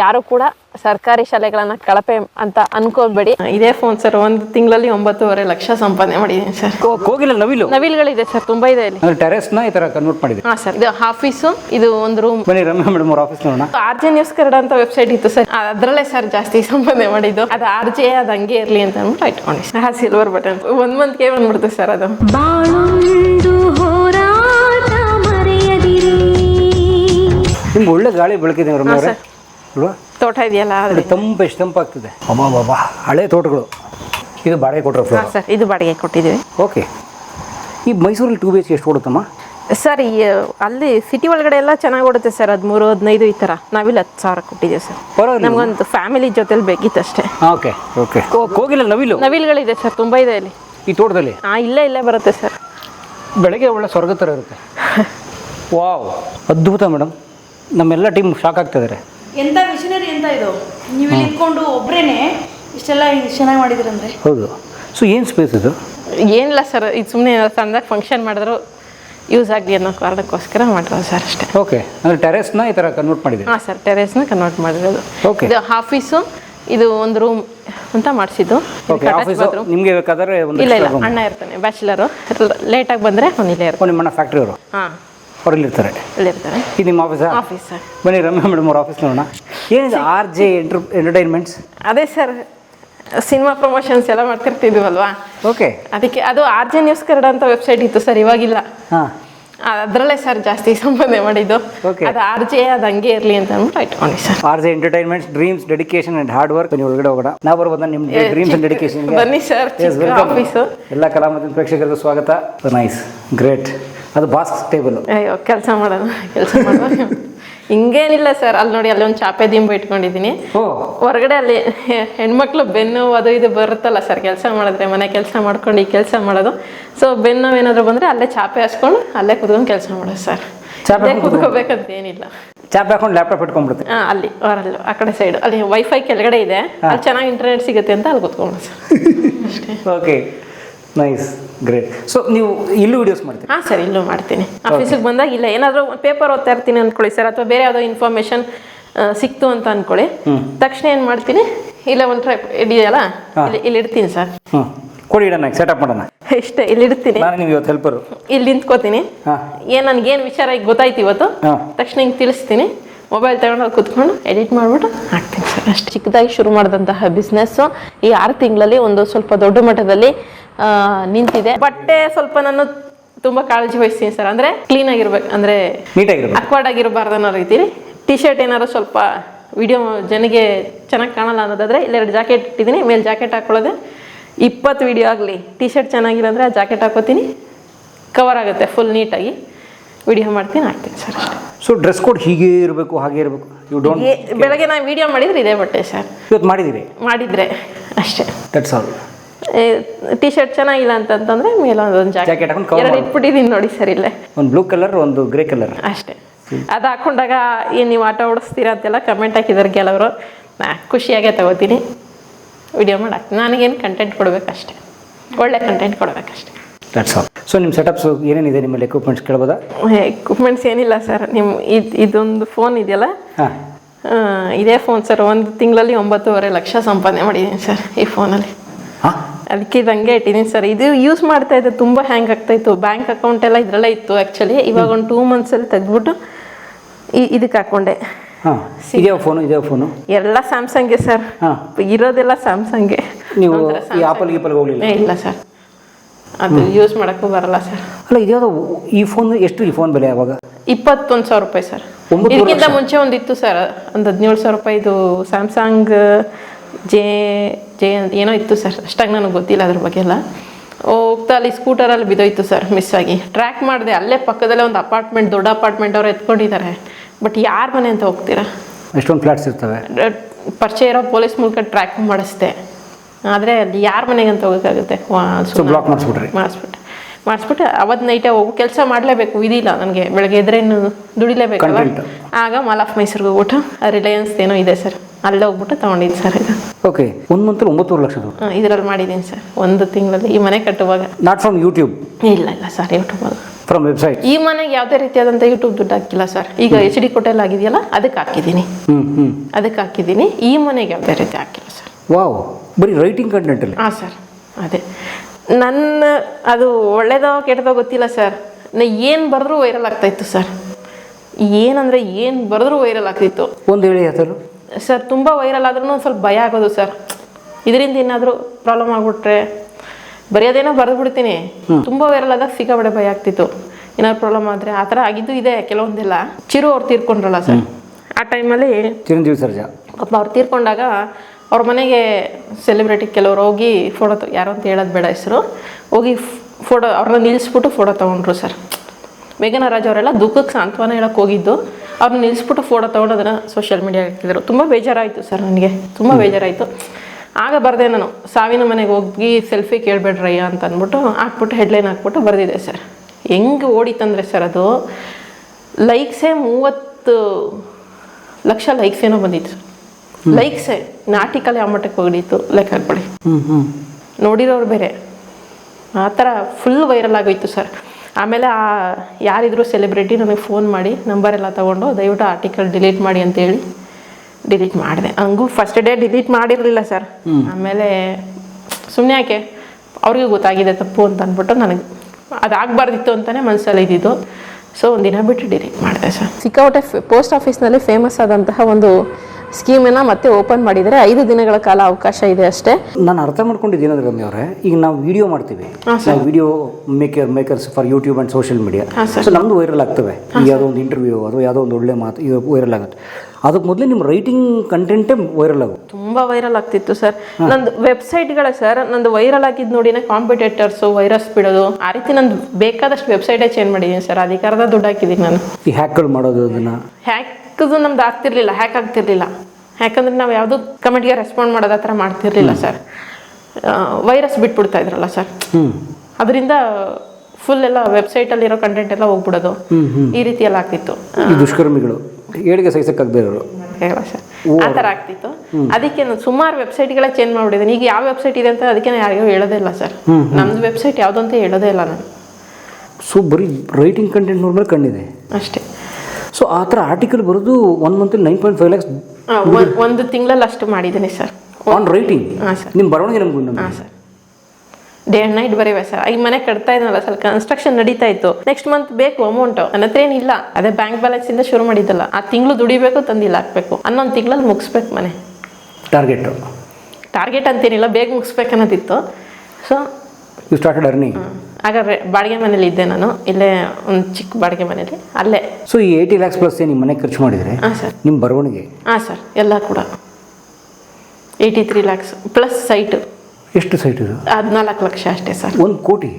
ಯಾರು ಕೂಡ ಸರ್ಕಾರಿ ಶಾಲೆಗಳನ್ನ ಕಳಪೆ ಅಂತ ಅನ್ಕೋಬೇಡಿ. ಇದೇ ಫೋನ್ ಸರ್ ಒಂದು ತಿಂಗಳಲ್ಲಿ ಒಂಬತ್ತುವರೆ ಲಕ್ಷ ಸಂಪಾದನೆ ಮಾಡಿದ್ದೀನಿ ಸರ್ ಹೋಗಿಲ್ಲ ಕೋಗಿಲ ನವಿಲು? ನವಿಲುಗಳಿದೆ ಸರ್ ತುಂಬಾ ಇದೆ ಇಲ್ಲಿ ಟೆರೆಸ್ನ ಈ ತರ ಕನ್ವರ್ಟ್ ಮಾಡಿದೆ. ಹಾ ಸರ್ ಇದು ಆಫೀಸು ಇದು ಒಂದು ರೂಮ್ ಬನ್ನಿ ರಮ್ಯಾ ಮೇಡಮ್ ಅವ್ರ ಆಫೀಸ್ ನೋಡೋಣ. ಆರ್ ಜೆ ನ್ಯೂಸ್ ಕನ್ನಡ ಅಂತ ವೆಬ್ಸೈಟ್ ಇತ್ತು ಸರ್ ಅದರಲ್ಲೇ ಸರ್ ಜಾಸ್ತಿ ಸಂಪಾದನೆ ಮಾಡಿದ್ದು. ಅದು ಆರ್ ಜೆ ಅದು ಹಂಗೆ ಇರಲಿ ಅಂತ ಅಂದ್ಬಿಟ್ಟು ಇಟ್ಕೊಂಡು ಹಾ ಸಿಲ್ವರ್ ಬಟನ್ ಒಂದ್ ಮಂತ್ಗೆ ಬಂದ್ಬಿಡ್ತು ಸರ್ ಅದು. ಬಾಳೊಂದು ಹೋರಾಟ ಮರೆಯದಿರಿ. ನಿಮ್ಗೆ ಒಳ್ಳೆ ಗಾಳಿ ಬೆಳಕಿದೆ ರಮ್ಯಾ ಅವರೇ. ಅಲ್ವಾ ತೋಟ ಇದೆಯಲ್ಲ ಅದು ಅದ್ರಲ್ಲಿ ತಂಪು ಎಷ್ಟು ತಂಪಾಗ್ತದೆ ಅಬ್ಬಾ ಬಾಬಾ ಹಳೆ ತೋಟಗಳು. ಇದು ಬಾಡಿಗೆ ಕೊಟ್ಟರು ಹಾ ಸರ್ ಇದು ಬಾಡಿಗೆ ಕೊಟ್ಟಿದ್ದೀವಿ. ಓಕೆ ಈ ಮೈಸೂರಲ್ಲಿ ಟೂ ಬಿ ಎಚ್ ಎಷ್ಟು ಕೊಡುತ್ತಮ್ಮ ಸರ್ ಈ ಅಲ್ಲಿ ಸಿಟಿ ಒಳಗಡೆ ಎಲ್ಲ ಚೆನ್ನಾಗಿ ಓಡುತ್ತೆ ಸರ್ ಹದಿಮೂರು ಹದಿನೈದು ಈ ಥರ ನಾವಿಲ್ಲಿ ಹತ್ತು ಸಾವಿರ ಕೊಟ್ಟಿದ್ದೀವಿ ಸರ್ ಪರವಾಗಿಲ್ಲ. ನಮಗೊಂದು ಫ್ಯಾಮಿಲಿ ಜೊತೆಲಿ ಬೇಕಿತ್ತು ಅಷ್ಟೇ. ಓಕೆ ಓಕೆ ಕೋಗಿಲ ನವಿಲು? ನವಿಲುಗಳಿದೆ ಸರ್ ತುಂಬ ಇದೆ ಇಲ್ಲಿ ಈ ತೋಟದಲ್ಲಿ? ಹಾಂ ಇಲ್ಲೇ ಇಲ್ಲೇ ಬರುತ್ತೆ ಸರ್ ಬೆಳಗ್ಗೆ ಒಳ್ಳೆ ಸ್ವರ್ಗ ಥರ ಇರುತ್ತೆ. ವಾವ್ ಅದ್ಭುತ ಮೇಡಮ್ ನಮ್ಮೆಲ್ಲ ಟೀಮ್ ಶಾಕ್ ಆಗ್ತಾ ಇದ್ದಾರೆ ಎಂಥ ವಿಷನರಿ ಅಂತ ಇದು? ನೀವು ಇಲ್ಲಿ ಇಟ್ಕೊಂಡು ಒಬ್ರೇನೆ ಇಷ್ಟೆಲ್ಲ ಚೆನ್ನಾಗಿ ಮಾಡಿದ್ರಂದ್ರೆ ಹೌದು. ಸೊ ಏನು ಸ್ಪೇಸ್ ಇದು? ಏನಿಲ್ಲ ಸರ್ ಇದು ಸುಮ್ಮನೆ ಸಣ್ಣದಾಗಿ ಫಂಕ್ಷನ್ ಮಾಡಿದ್ರು ಯೂಸ್ ಆಗಲಿ ಅನ್ನೋ ಕಾರಣಕ್ಕೋಸ್ಕರ ಮಾಡಿರೋದು ಸರ್ ಅಷ್ಟೇ. ಓಕೆ ಅಂದರೆ ಟೆರೆಸ್ನ ಈ ಥರ ಕನ್ವರ್ಟ್ ಮಾಡಿದೆ ಹಾಂ ಸರ್ ಟೆರೆಸ್ನ ಕನ್ವರ್ಟ್ ಮಾಡಿರೋದು. ಓಕೆ ಇದು ಆಫೀಸು ಇದು ಒಂದು ರೂಮ್ ಅಂತ ಮಾಡಿಸಿದ್ದು. ಓಕೆ ಆಫೀಸು ನಿಮಗೆ ಬೇಕಾದರೆ ಒಂದು ಇಲ್ಲ ಇಲ್ಲ ಅಣ್ಣ ಇರ್ತಾನೆ ಬ್ಯಾಚುಲರು ಲೇಟಾಗಿ ಬಂದರೆ ಅವ್ನು ಇಲ್ಲೇ ಇರ್ತಾನೆ. ನಿಮ್ಮಣ್ಣ ಫ್ಯಾಕ್ಟ್ರಿ ಅವರು? ಹಾಂ. ಅವ್ರು ಇಲ್ಲಿರ್ತಾರೆ. ಇಲ್ಲಿರ್ತಾರೆ ಇದು ನಿಮ್ಮ ಆಫೀಸಾ ಆಫೀಸ್ ಸರ್. ಬನ್ನಿ ರಮ್ಯಾ ಮೇಡಮ್ ಅವ್ರ ಆಫೀಸ್ ನೋಡೋಣ. ಏನಿದೆ ಆರ್ ಜೆ ಎಂಟರ್ ಎಂಟರ್ಟೈನ್ಮೆಂಟ್ಸ್ ಅದೇ ಸರ್ ಸಿನಿಮಾ ಪ್ರಮೋಷನ್ಸ್ ಎಲ್ಲ ಮಾಡ್ತಿರ್ತಿದ್ವಲ್ವಾ? ಓಕೆ. ಅದಕ್ಕೆ ಅದು ಆರ್ ಜೆ ನ್ಯೂಸ್ ಕನ್ನಡ ಅಂತ ವೆಬ್ಸೈಟ್ ಇತ್ತು ಸರ್ ಇವಾಗಿಲ್ಲ. ಹಾಂ. ಅದರಲ್ಲೇ ಸರ್ ಜಾಸ್ತಿ ಸಂಪಾದನೆ ಮಾಡಿದ್ದು. Okay. ಅದು ಆರ್ ಜೆ ಅದು ಹಂಗೆ ಇರಲಿ ಅಂತ ಅಂದ್ಬಿಟ್ಟು ಇಟ್ಕೊಂಡಿ sir. R J entertainments dreams dedication and hard work ನೀವು ಒಳಗಡೆ ಹೋಗೋಣ. ನಾವು ಬರ್ಬೋದಾ ನಿಮ್ಮ ಡ್ರೀಮ್ಸ್ ಅಂಡ್ ಡೆಡಿಕೇಶನ್ ಬನ್ನಿ ಸರ್ ಚಿಕ್ಕ ಆಫೀಸು ಎಲ್ಲ ಕಲಾಮತಿನ ಪ್ರೇಕ್ಷಕರಿಗೂ ಸ್ವಾಗತ. ನೈಸ್ ಗ್ರೇಟ್ ಅದು ಬಾಸ್ ಟೇಬಲ್ ಅಯ್ಯೋ ಕೆಲಸ ಮಾಡೋಣ ಕೆಲಸ ಮಾಡೋಣ. ಹಿಂಗೇನಿಲ್ಲ ಸರ್ ಅಲ್ಲಿ ನೋಡಿ ಅಲ್ಲಿ ಒಂದು ಚಾಪೆ ದಿಂಬು ಇಟ್ಕೊಂಡಿದ್ದೀನಿ ಓ. ಹೊರಗಡೆ ಅಲ್ಲಿ ಹೆಣ್ಮಕ್ಳು ಬೆನ್ನು ಅದು ಇದು ಬರುತ್ತಲ್ಲ ಸರ್ ಕೆಲಸ ಮಾಡಿದ್ರೆ ಮನೆ ಕೆಲಸ ಮಾಡ್ಕೊಂಡು ಈ ಕೆಲಸ ಮಾಡೋದು. ಸೊ ಬೆನ್ನು ಏನಾದರೂ ಬಂದರೆ ಅಲ್ಲೇ ಚಾಪೆ ಹಚ್ಕೊಂಡು ಅಲ್ಲೇ ಕುತ್ಕೊಂಡು ಕೆಲಸ ಮಾಡೋದು ಸರ್. ಚಾಪೆ ಕುದ್ಕೋಬೇಕಂತ ಕುತ್ಕೋಬೇಕಂತ ಏನಿಲ್ಲ. ಚಾಪೆ ಹಾಕೊಂಡು ಲ್ಯಾಪ್ಟಾಪ್ ಇಟ್ಕೊಂಡ್ಬಿಡ್ತೀನಿ ಹಾಂ ಅಲ್ಲಿ ಆ ಕಡೆ ಸೈಡ್ ಅಲ್ಲಿ ವೈಫೈ ಕೆಳಗಡೆ ಇದೆ. ಅಲ್ಲಿ ಚೆನ್ನಾಗಿ ಇಂಟರ್ನೆಟ್ ಸಿಗುತ್ತೆ ಅಂತ ಅಲ್ಲಿ ಕುತ್ಕೊಂಡು ಸರ್. ಅಷ್ಟೇ ಓಕೆ ನೈಸ್ ಗ್ರೇಟ್ ಸೊ ನೀವು ಇಲ್ಲೂ ವಿಡಿಯೋಸ್ ಮಾಡ್ತೀರಿ? ಹಾಂ ಸರ್ ಇಲ್ಲೂ ಮಾಡ್ತೀನಿ. ಆಫೀಸಿಗೆ ಬಂದಾಗ ಇಲ್ಲ. ಏನಾದರೂ ಪೇಪರ್ ಓದ್ತಾ ಇರ್ತೀನಿ ಅಂದ್ಕೊಳ್ಳಿ ಸರ್ ಅಥವಾ ಬೇರೆ ಯಾವುದೋ ಇನ್ಫಾರ್ಮೇಷನ್ ಸಿಕ್ತು ಅಂತ ಅಂದ್ಕೊಳ್ಳಿ ತಕ್ಷಣ ಏನು ಮಾಡ್ತೀನಿ? ಇಲ್ಲ ಒಂದು ಟ್ರೈ ಇದೆಯಲ್ಲ? ಇಲ್ಲಿ ಇಲ್ಲಿ ಇಡ್ತೀನಿ ಸರ್. ಕೊಡಿ ಇಡೋಣ ಸೆಟಪ್ ಮಾಡೋಣ. ಇಷ್ಟೇ ಇಲ್ಲಿ ಇಡ್ತೀನಿ. ನಾನು ನಿಮ್ಗೆ ಇವತ್ತು ಹೆಲ್ಪರು ಇಲ್ಲಿ ನಿಂತ್ಕೋತೀನಿ. ನನಗೆ ಏನು ನನಗೇನು ವಿಚಾರ ಈಗ ಗೊತ್ತಾಯ್ತು ಇವತ್ತು? ತಕ್ಷಣ ಹಿಂಗೆ ತಿಳಿಸ್ತೀನಿ. ಮೊಬೈಲ್ ತಗೊಂಡು ಕುತ್ಕೊಂಡು ಎಡಿಟ್ ಮಾಡ್ಬಿಟ್ಟು ಹಾಕ್ತೀನಿ ಸರ್. ಅಷ್ಟು ಚಿಕ್ಕದಾಗಿ ಶುರು ಮಾಡಿದಂತಹ ಬಿಸ್ನೆಸ್ಸು ಈ ಆರು ತಿಂಗಳಲ್ಲಿ ಒಂದು ಸ್ವಲ್ಪ ದೊಡ್ಡ ಮಟ್ಟದಲ್ಲಿ ನಿಂತಿದೆ. ಬಟ್ಟೆ ಸ್ವಲ್ಪ ನಾನು ತುಂಬ ಕಾಳಜಿ ವಹಿಸ್ತೀನಿ ಸರ್. ಅಂದರೆ ಕ್ಲೀನ್ ಆಗಿರ್ಬೇಕು ಅಂದರೆ ನೀಟಾಗಿರ್ಬೇಕು ಅಕ್ವರ್ಡ್ ಆಗಿರಬಾರ್ದು ಅನ್ನೋ ರೀತಿಲಿ. ಟಿ ಶರ್ಟ್ ಏನಾರು ಸ್ವಲ್ಪ ವಿಡಿಯೋ ಜನಗೆ ಚೆನ್ನಾಗಿ ಕಾಣಲ್ಲ ಅನ್ನೋದಾದರೆ ಎರಡು ಜಾಕೆಟ್ ಇಟ್ಟಿದ್ದೀನಿ. ಮೇಲೆ ಜಾಕೆಟ್ ಹಾಕೊಳ್ಳೋದೆ. ಇಪ್ಪತ್ತು ವಿಡಿಯೋ ಆಗಲಿ. ಟಿ ಶರ್ಟ್ ಚೆನ್ನಾಗಿಲ್ಲ ಅಂದರೆ ಆ ಜಾಕೆಟ್ ಹಾಕೋತೀನಿ. ಕವರ್ ಆಗುತ್ತೆ ಫುಲ್ ನೀಟಾಗಿ ವಿಡಿಯೋ ಮಾಡ್ತೀನಿ ಹಾಕ್ತೀನಿ ಸರ್ ಸೊ ಡ್ರೆಸ್ ಕೋಡ್ ಹೀಗೆ ಇರಬೇಕು ಹಾಗೆ ಇರಬೇಕು? ಯು ಡೋಂಟ್ ಬೆಳಗ್ಗೆ ನಾನು ವಿಡಿಯೋ ಮಾಡಿದ್ರೆ ಇದೇ ಬಟ್ಟೆ ಸರ್. ಇವತ್ತು ಮಾಡಿದ್ದೀರಿ? ಮಾಡಿದರೆ ಅಷ್ಟೇ. ದಟ್ಸ್ ಆಲ್ ಟಿ ಶರ್ಟ್ ಚೆನ್ನಾಗಿಲ್ಲ ಅಂತಂತಂದ್ರೆ ಮೇಲೆ ಒಂದು Jacket ಜಾಕೆಟ್ ಎರಡು. ಇಟ್ಬಿಟ್ಟಿದ್ದೀನಿ ನೋಡಿ ಸರ್ ಇಲ್ಲೇ. ಒಂದು ಬ್ಲೂ ಕಲರ್ ಒಂದು ಗ್ರೇ ಕಲರ್ ಅಷ್ಟೇ. ಅದು ಹಾಕೊಂಡಾಗ ಏನು ನೀವು ಆಟ ಓಡಿಸ್ತೀರಾ ಅಂತೆಲ್ಲ ಕಮೆಂಟ್ ಹಾಕಿದಾರೆ ಕೆಲವರು. ನಾ ಖುಷಿಯಾಗೇ ತಗೋತೀನಿ. ವಿಡಿಯೋ ಮಾಡಿ ಹಾಕ್ತೀನಿ ನನಗೇನು ಕಂಟೆಂಟ್ ಕೊಡಬೇಕಷ್ಟೇ. ಒಳ್ಳೆ ಕಂಟೆಂಟ್ ಕೊಡಬೇಕಷ್ಟೆ. ದಟ್ಸ್ ಆಲ್ ಸೊ ನಿಮ್ಮ ಸೆಟಪ್ಸ್ ಏನೇನಿದೆ? ನಿಮ್ಮಲ್ಲಿ ಎಕ್ವಿಪ್ಮೆಂಟ್ಸ್ ಕೇಳ್ಬೋದಾ? ಎಕ್ವಿಪ್ಮೆಂಟ್ಸ್ ಏನಿಲ್ಲ ಸರ್. ನಿಮ್ಮ ಇದು ಇದೊಂದು ಫೋನ್ ಇದೆಯಲ್ಲ? ಇದೇ ಫೋನ್ ಸರ್. ಒಂದು ತಿಂಗಳಲ್ಲಿ ಒಂಬತ್ತುವರೆ ಲಕ್ಷ ಸಂಪಾದನೆ ಮಾಡಿದ್ದೀನಿ ಸರ್ ಈ ಫೋನಲ್ಲಿ ಅದಕ್ಕೆ ಇದಂಗೆ ಹಂಗೆ ಇಟ್ಟಿದ್ದೀನಿ ಸರ್. ಇದು ಯೂಸ್ ಮಾಡ್ತಾ ಇದ್ದೆ ತುಂಬ ಹ್ಯಾಂಗ್ ಆಗ್ತಾ ಇತ್ತು. ಬ್ಯಾಂಕ್ ಅಕೌಂಟ್ ಎಲ್ಲ ಇದರಲ್ಲೇ ಇತ್ತು ಆ್ಯಕ್ಚುಲಿ ಇವಾಗ ಒಂದು ಟೂ ಮಂತ್ಸಲ್ಲಿ ತೆಗೆದ್ಬಿಟ್ಟು ಇದಕ್ಕೆ ಹಾಕೊಂಡೆ. ಇದ್ಯಾವ ಫೋನು ಇದೇ ಫೋನು ಎಲ್ಲ ಸ್ಯಾಮ್ಸಂಗೆ ಸರ್. ಇರೋದೆಲ್ಲ ಸ್ಯಾಮ್ಸಂಗೆ ನೀವು ಈ ಆಪಲ್ ಗೀಪಲ್ ಹೋಗಲಿಲ್ಲ? ಇಲ್ಲ ಸರ್. ಅದು ಯೂಸ್ ಮಾಡೋಕ್ಕೂ ಬರಲ್ಲ ಸರ್. ಅಲ್ಲ ಇದ್ಯಾವುದು ಈ ಫೋನ್ ಎಷ್ಟು ಈ ಫೋನ್ ಬೆಲೆ ಯಾವಾಗ ಇಪ್ಪತ್ತೊಂದು ಸಾವಿರ ರೂಪಾಯಿ ಸರ್. ಇದಕ್ಕಿಂತ ಮುಂಚೆ ಒಂದಿತ್ತು ಸರ್. ಒಂದು ಹದಿನೇಳು ಸಾವಿರ ರೂಪಾಯಿ ಇದು ಸ್ಯಾಮ್ಸಂಗ್ ಜೆ ಜೆ ಅಂತ ಏನೋ ಇತ್ತು ಸರ್ ಅಷ್ಟಾಗಿ ನನಗೆ ಗೊತ್ತಿಲ್ಲ ಅದ್ರ ಬಗ್ಗೆ ಎಲ್ಲ ಹೋಗ್ತಾ ಅಲ್ಲಿ ಸ್ಕೂಟರಲ್ಲಿ ಬಿದ್ದೋಯ್ತು ಸರ್ ಮಿಸ್ ಆಗಿ. ಟ್ರ್ಯಾಕ್ ಮಾಡಿದೆ ಅಲ್ಲೇ ಪಕ್ಕದಲ್ಲೇ ಒಂದು ಅಪಾರ್ಟ್ಮೆಂಟ್ ದೊಡ್ಡ ಅಪಾರ್ಟ್ಮೆಂಟ್ ಅವ್ರು ಎತ್ಕೊಂಡಿದ್ದಾರೆ. ಬಟ್ ಯಾರ ಮನೆ ಅಂತ ಹೋಗ್ತೀರಾ? ಎಷ್ಟೊಂದು ಫ್ಲಾಟ್ಸ್ ಇರ್ತವೆ? ಪರಿಚಯ ಇರೋ ಪೊಲೀಸ್ ಮೂಲಕ ಟ್ರ್ಯಾಕ್ ಮಾಡಿಸ್ದೆ. ಆದರೆ ಅಲ್ಲಿ ಯಾರ ಮನೆಗೆ ಅಂತ ಹೋಗೋಕ್ಕಾಗುತ್ತೆ? ಮಾಡಿಸ್ಬಿಟ್ರಿ. ಮಾಡಿಸ್ಬಿಟ್ರಿ ಮಾಡಿಸ್ಬಿಟ್ಟೆ ಅವತ್ತು ನೈಟೇ ಹೋಗು ಕೆಲಸ ಮಾಡಲೇಬೇಕು ಇದಿಲ್ಲ ನನಗೆ. ಬೆಳಗ್ಗೆ ಇದ್ರೆ ಇನ್ನು ದುಡಿಲೇಬೇಕಲ್ಲ ಆಗ ಮಾಲ್ ಆಫ್ ಮೈಸೂರಿಗೆ ಹೋಗ್ಬಿಟ್ಟು ರಿಲಯನ್ಸ್ ಏನೋ ಇದೆ ಸರ್. ಅಲ್ಲೇ ಹೋಗ್ಬಿಟ್ಟು ತೊಗೊಂಡಿದ್ದು ಸರ್ ಇದು ಓಕೆ ಒಂದು ಮಂತಲ್ಲಿ ಒಂಬತ್ತೂರು ಲಕ್ಷ ಇದರಲ್ಲಿ ಮಾಡಿದ್ದೀನಿ ಸರ್. ಒಂದು ತಿಂಗಳಲ್ಲಿ. ಈ ಮನೆ ಕಟ್ಟುವಾಗ. ನಾಟ್ ಫ್ರಮ್ ಯೂಟ್ಯೂಬ್ ಇಲ್ಲ ಇಲ್ಲ ಸರ್ ಯೂಟ್ಯೂಬ್ ಫ್ರಮ್ ವೆಬ್ಸೈಟ್ ಈ ಮನೆಗೆ ಯಾವುದೇ ರೀತಿಯಾದಂಥ ಯೂಟ್ಯೂಬ್ ದುಡ್ಡು ಹಾಕಿಲ್ಲ ಸರ್. ಈಗ ಎಚ್ ಡಿ ಕೋಟೆಲ್ ಆಗಿದೆಯಲ್ಲ ಅದಕ್ಕೆ ಹಾಕಿದ್ದೀನಿ. ಅದಕ್ಕೆ ಹಾಕಿದ್ದೀನಿ. ಈ ಮನೆಗೆ ಯಾವುದೇ ರೀತಿ ಹಾಕಿಲ್ಲ ಸರ್. ವಾವ್ ಬರೀ ರೈಟಿಂಗ್ ಕಂಟೆಂಟಲ್ಲಿ ಹಾಂ ಸರ್. ಅದೇ. ನನ್ನ ಅದು ಒಳ್ಳೇದೋ ಕೆಟ್ಟದೋ ಗೊತ್ತಿಲ್ಲ ಸರ್. ನಾ ಏನು ಬರೆದ್ರೂ ವೈರಲ್ ಆಗ್ತಾಯಿತ್ತು ಸರ್. ಏನಂದರೆ ಏನು ಬರೆದ್ರೂ ವೈರಲ್ ಆಗ್ತಿತ್ತು. ಒಂದು ಹೇಳಿ ಹೆಸರು ಸರ್ ತುಂಬ ವೈರಲ್ ಆದ್ರೂ ಸ್ವಲ್ಪ ಭಯ ಆಗೋದು ಸರ್. ಇದರಿಂದ ಏನಾದರೂ ಪ್ರಾಬ್ಲಮ್ ಆಗಿಬಿಟ್ರೆ ಬರೆಯೋದೇನೋ ಬರೆದು ಬಿಡ್ತೀನಿ ತುಂಬ ವೈರಲ್ ಆದಾಗ ಸಿಕ್ಕಾಬಡೆ ಭಯ ಆಗ್ತಿತ್ತು. ಏನಾದ್ರು ಪ್ರಾಬ್ಲಮ್ ಆದರೆ ಆ ಥರ ಆಗಿದ್ದು ಇದೆ ಕೆಲವೊಂದೆಲ್ಲ. ಚಿರು ಅವ್ರು ತೀರ್ಕೊಂಡ್ರಲ್ಲ ಸರ್. ಆ ಟೈಮಲ್ಲಿ ಚಿರಂಜೀವಿ ಸರ್ಜಾ. ಪಾಪ ಅವ್ರು ತೀರ್ಕೊಂಡಾಗ ಅವ್ರ ಮನೆಗೆ ಸೆಲೆಬ್ರಿಟಿ ಕೆಲವರು ಹೋಗಿ ಫೋಟೋ ಯಾರು ಅಂತ ಹೇಳೋದು ಬೇಡ ಹೆಸರು. ಹೋಗಿ ಫೋಟೋ ಅವ್ರನ್ನ ನಿಲ್ಲಿಸ್ಬಿಟ್ಟು ಫೋಟೋ ತೊಗೊಂಡ್ರು ಸರ್. ಮೇಘನ ರಾಜ್ ಅವರೆಲ್ಲ ದುಃಖಕ್ಕೆ ಸಾಂತ್ವನ ಹೇಳಕ್ಕೆ ಹೋಗಿದ್ದು. ಅವ್ರನ್ನ ನಿಲ್ಲಿಸ್ಬಿಟ್ಟು ಫೋಟೋ ತೊಗೊಂಡು ಅದನ್ನು ಸೋಷಿಯಲ್ ಮೀಡಿಯಾ ಹಾಕಿದ್ರು. ತುಂಬ ಬೇಜಾರಾಯಿತು ಸರ್ ನನಗೆ. ತುಂಬ ಬೇಜಾರಾಯಿತು. ಆಗ ಬರದೆ ನಾನು ಸಾವಿನ ಮನೆಗೆ ಹೋಗಿ ಸೆಲ್ಫಿ ಕೇಳಬೇಡ್ರಯ್ಯ ಅಂತ ಅಂದ್ಬಿಟ್ಟು ಹಾಕ್ಬಿಟ್ಟು ಹೆಡ್ಲೈನ್ ಹಾಕ್ಬಿಟ್ಟು ಬರೆದಿದೆ ಸರ್. ಹೆಂಗೆ ಓಡಿತಂದರೆ ಸರ್ ಅದು? ಲೈಕ್ಸೇ ಮೂವತ್ತು ಲಕ್ಷ ಲೈಕ್ಸ್ ಏನೋ ಬಂದಿತ್ತು. ಲೈಕ್ಸೇ ಆರ್ಟಿಕಲ್ ಆ ಮಟ್ಟಕ್ಕೆ ಹೋಗಿತ್ತು ಲೈಕ್ ಹಾಕ್ಬಿಡಿ. ನೋಡಿರೋರು ಬೇರೆ. ಆ ಥರ ಫುಲ್ ವೈರಲ್ ಆಗೋಯ್ತು ಸರ್ ಆಮೇಲೆ ಆ ಯಾರಿದ್ರು ಸೆಲೆಬ್ರಿಟಿ ನನಗೆ ಫೋನ್ ಮಾಡಿ ನಂಬರ್ ಎಲ್ಲ ತೊಗೊಂಡು ದಯವಿಟ್ಟು ಆರ್ಟಿಕಲ್ ಡಿಲೀಟ್ ಮಾಡಿ ಅಂತೇಳಿ ಡಿಲೀಟ್ ಮಾಡಿದೆ. ಹಂಗೂ ಫಸ್ಟ್ ಡೇ ಡಿಲೀಟ್ ಮಾಡಿರಲಿಲ್ಲ ಸರ್ ಆಮೇಲೆ ಸುಮ್ಮನೆ ಯಾಕೆ? ಅವ್ರಿಗೂ ಗೊತ್ತಾಗಿದೆ ತಪ್ಪು ಅಂತ ಅಂದ್ಬಿಟ್ಟು ನನಗೆ ಅದಾಗಬಾರ್ದಿತ್ತು ಅಂತಲೇ ಮನಸ್ಸಲ್ಲಿ ಇದ್ದಿದ್ದು. ಸೊ ಒಂದಿನ ಬಿಟ್ಟು ಡಿಲೀಟ್ ಮಾಡಿದೆ ಸರ್ ಸಿಕ್ಕಾಪಟ್ಟೆ ಪೋಸ್ಟ್ ಆಫೀಸ್ನಲ್ಲಿ ಫೇಮಸ್ ಆದಂತಹ ಒಂದು ಸ್ಕೀಮನ್ನು ಮತ್ತೆ ಓಪನ್ ಮಾಡಿದರೆ ಐದು ದಿನಗಳ ಕಾಲ ಅವಕಾಶ ಇದೆ ಅಷ್ಟೇ. ನಾನು ಅರ್ಥ ಮಾಡ್ಕೊಂಡಿದ್ದೀನಿ ಅಂದ್ರೆ ರಮ್ಯ ಅವರೇ ಈಗ ನಾವು ವಿಡಿಯೋ ಮಾಡ್ತೀವಿ. ನಾವು video maker makers for YouTube and social media so ನಮ್ದು ವೈರಲ್ ಆಗ್ತವೆ. ಯಾವುದೋ ಒಂದು ಇಂಟರ್ವ್ಯೂ ಅದು ಯಾವುದೋ ಒಂದು ಒಳ್ಳೆ ಮಾತು ಇದು ವೈರಲ್ ಆಗುತ್ತೆ. ಅದಕ್ಕೆ ಮೊದಲೇ ನಿಮ್ಮ ರೈಟಿಂಗ್ ಕಂಟೆಂಟೇ ವೈರಲ್ ಆಗುತ್ತೆ. ತುಂಬ ವೈರಲ್ ಆಗ್ತಿತ್ತು ಸರ್ ನಂದು ವೆಬ್ಸೈಟ್ಗಳ ಸರ್ ನಂದು ವೈರಲ್ ಆಗಿದ್ದು ನೋಡಿನೇ ಕಾಂಪಿಟೇಟರ್ಸು ವೈರಸ್ ಬಿಡೋದು. ಆ ರೀತಿ ನಂದು ಬೇಕಾದಷ್ಟು ವೆಬ್ಸೈಟೇ ಚೇಂಜ್ ಮಾಡಿದ್ದೀನಿ ಸರ್ ಅಧಿಕಾರದ ದುಡ್ಡು ಹಾಕಿದ್ದೀನಿ ನಾನು. ಈ ಹ್ಯಾಕ್ಗಳು ಮಾಡೋದು ಅದನ್ನು. ಹ್ಯಾಕದು ನಮ್ದು ಆಗ್ತಿರ್ಲಿಲ್ಲ ಹ್ಯಾಕ್ ಆಗ್ತಿರ್ಲಿಲ್ಲ. ಯಾಕಂದ್ರೆ ನಾವು ಯಾವುದು ಕಮೆಂಟ್ಗೆ ರೆಸ್ಪಾಂಡ್ ಮಾಡೋದು ಆ ಥರ ಮಾಡ್ತಿರ್ಲಿಲ್ಲ ಸರ್. ವೈರಸ್ ಬಿಟ್ಬಿಡ್ತಾ ಇದ್ರಲ್ಲ ಸರ್. ಅದರಿಂದ ಫುಲ್ ಎಲ್ಲ ವೆಬ್ಸೈಟಲ್ಲಿರೋ ಕಂಟೆಂಟ್ ಎಲ್ಲ ಹೋಗ್ಬಿಡೋದು. ಈ ರೀತಿ ಎಲ್ಲ ಆಗ್ತಿತ್ತು. ದುಷ್ಕರ್ಮಿಗಳು. ಏಳಿಗೆ ಸಹಿಸಕ್ಕಾಗದೇ ಇರೋರು. ಸರ್ ಆ ಥರ ಆಗ್ತಿತ್ತು. ಅದಕ್ಕೆ ನಾನು ಸುಮಾರು ವೆಬ್ಸೈಟ್ಗಳೇ ಚೇಂಜ್ ಮಾಡಿಬಿಟ್ಟಿದ್ದೀನಿ. ಈಗ ಯಾವ ವೆಬ್ಸೈಟ್ ಇದೆ ಅಂತ ಅದಕ್ಕೆ ನಾನು ಯಾರಿಗೂ ಹೇಳೋದೇ ಇಲ್ಲ ಸರ್. ನಮ್ದು ವೆಬ್ಸೈಟ್ ಯಾವುದು ಅಂತ ಹೇಳೋದೇ ಇಲ್ಲ ನಾನು. ಸೊ ಬರೀ ರೈಟಿಂಗ್ ಕಂಟೆಂಟ್ ನೋಡ್ಮೇಲೆ ಕಣ್ಣಿದೆ. ಅಷ್ಟೇ. ಸೊ ಆ ಥರ ಆರ್ಟಿಕಲ್ ಬರೋದು ಒನ್ ಮಂತಲ್ಲಿ ನೈನ್ ಪಾಯಿಂಟ್ ಫೈವ್ ಲ್ಯಾಕ್ಸ್ ಒಂದು ತಿಂಗಳಲ್ಲಿ ಅಷ್ಟು ಮಾಡಿದ್ದೀನಿ ಸರ್. ಆನ್ ರೈಟಿಂಗ್ ನಿಮ್ಮ ಬರವಣಿಗೆ ನಮ್ಗೆ ಹಾಂ ಸರ್. ಡೇ ಆ್ಯಂಡ್ ನೈಟ್ ಬರೀವೆ ಸರ್. ಈಗ ಮನೆ ಕಟ್ತಾ ಇದ್ನಲ್ಲ ಸರ್ ಕನ್ಸ್ಟ್ರಕ್ಷನ್ ನಡೀತಾ ಇತ್ತು. ನೆಕ್ಸ್ಟ್ ಮಂತ್ ಬೇಕು ಅಮೌಂಟ್ ನನ್ನ ಹತ್ರ ಏನಿಲ್ಲ ಅದೇ ಬ್ಯಾಂಕ್ ಬ್ಯಾಲೆನ್ಸ್ ಇಂದ ಶುರು ಮಾಡಿದ್ದಲ್ಲ. ಆ ತಿಂಗಳು ದುಡಿಬೇಕು ತಂದಿಲ್ಲ ಹಾಕ್ಬೇಕು. ಹನ್ನೊಂದು ತಿಂಗಳಲ್ಲಿ ಮುಗಿಸ್ಬೇಕು ಮನೆ. ಟಾರ್ಗೆಟ್ ಟಾರ್ಗೆಟ್ ಅಂತೇನಿಲ್ಲ ಬೇಗ ಮುಗಿಸ್ಬೇಕು ಅನ್ನೋದಿತ್ತು ಸೊ ಯು ಸ್ಟಾರ್ಟೆಡ್ ಅರ್ನಿಂಗ್ ಆಗ ಬಾಡಿಗೆ ಮನೇಲಿ ಇದ್ದೆ ನಾನು. ಇಲ್ಲೇ ಒಂದು ಚಿಕ್ಕ ಬಾಡಿಗೆ ಮನೇಲಿ. ಅಲ್ಲೇ. ಸೊ ಈ ಏಯ್ಟಿ ಲ್ಯಾಕ್ಸ್ ಪ್ಲಸ್ ನಿಮ್ಮ ಮನೆ ಖರ್ಚು ಮಾಡಿದರೆ? ಹಾಂ ಸರ್. ನಿಮ್ಮ ಬರವಣಿಗೆ? ಹಾಂ ಸರ್. ಎಲ್ಲ ಕೂಡ. Eighty three lakhs plus site ಎಷ್ಟು ಸೈಟ್ ಇದು? ಹದಿನಾಲ್ಕು ಲಕ್ಷ ಅಷ್ಟೇ ಸರ್. ಒಂದು ಕೋಟಿ?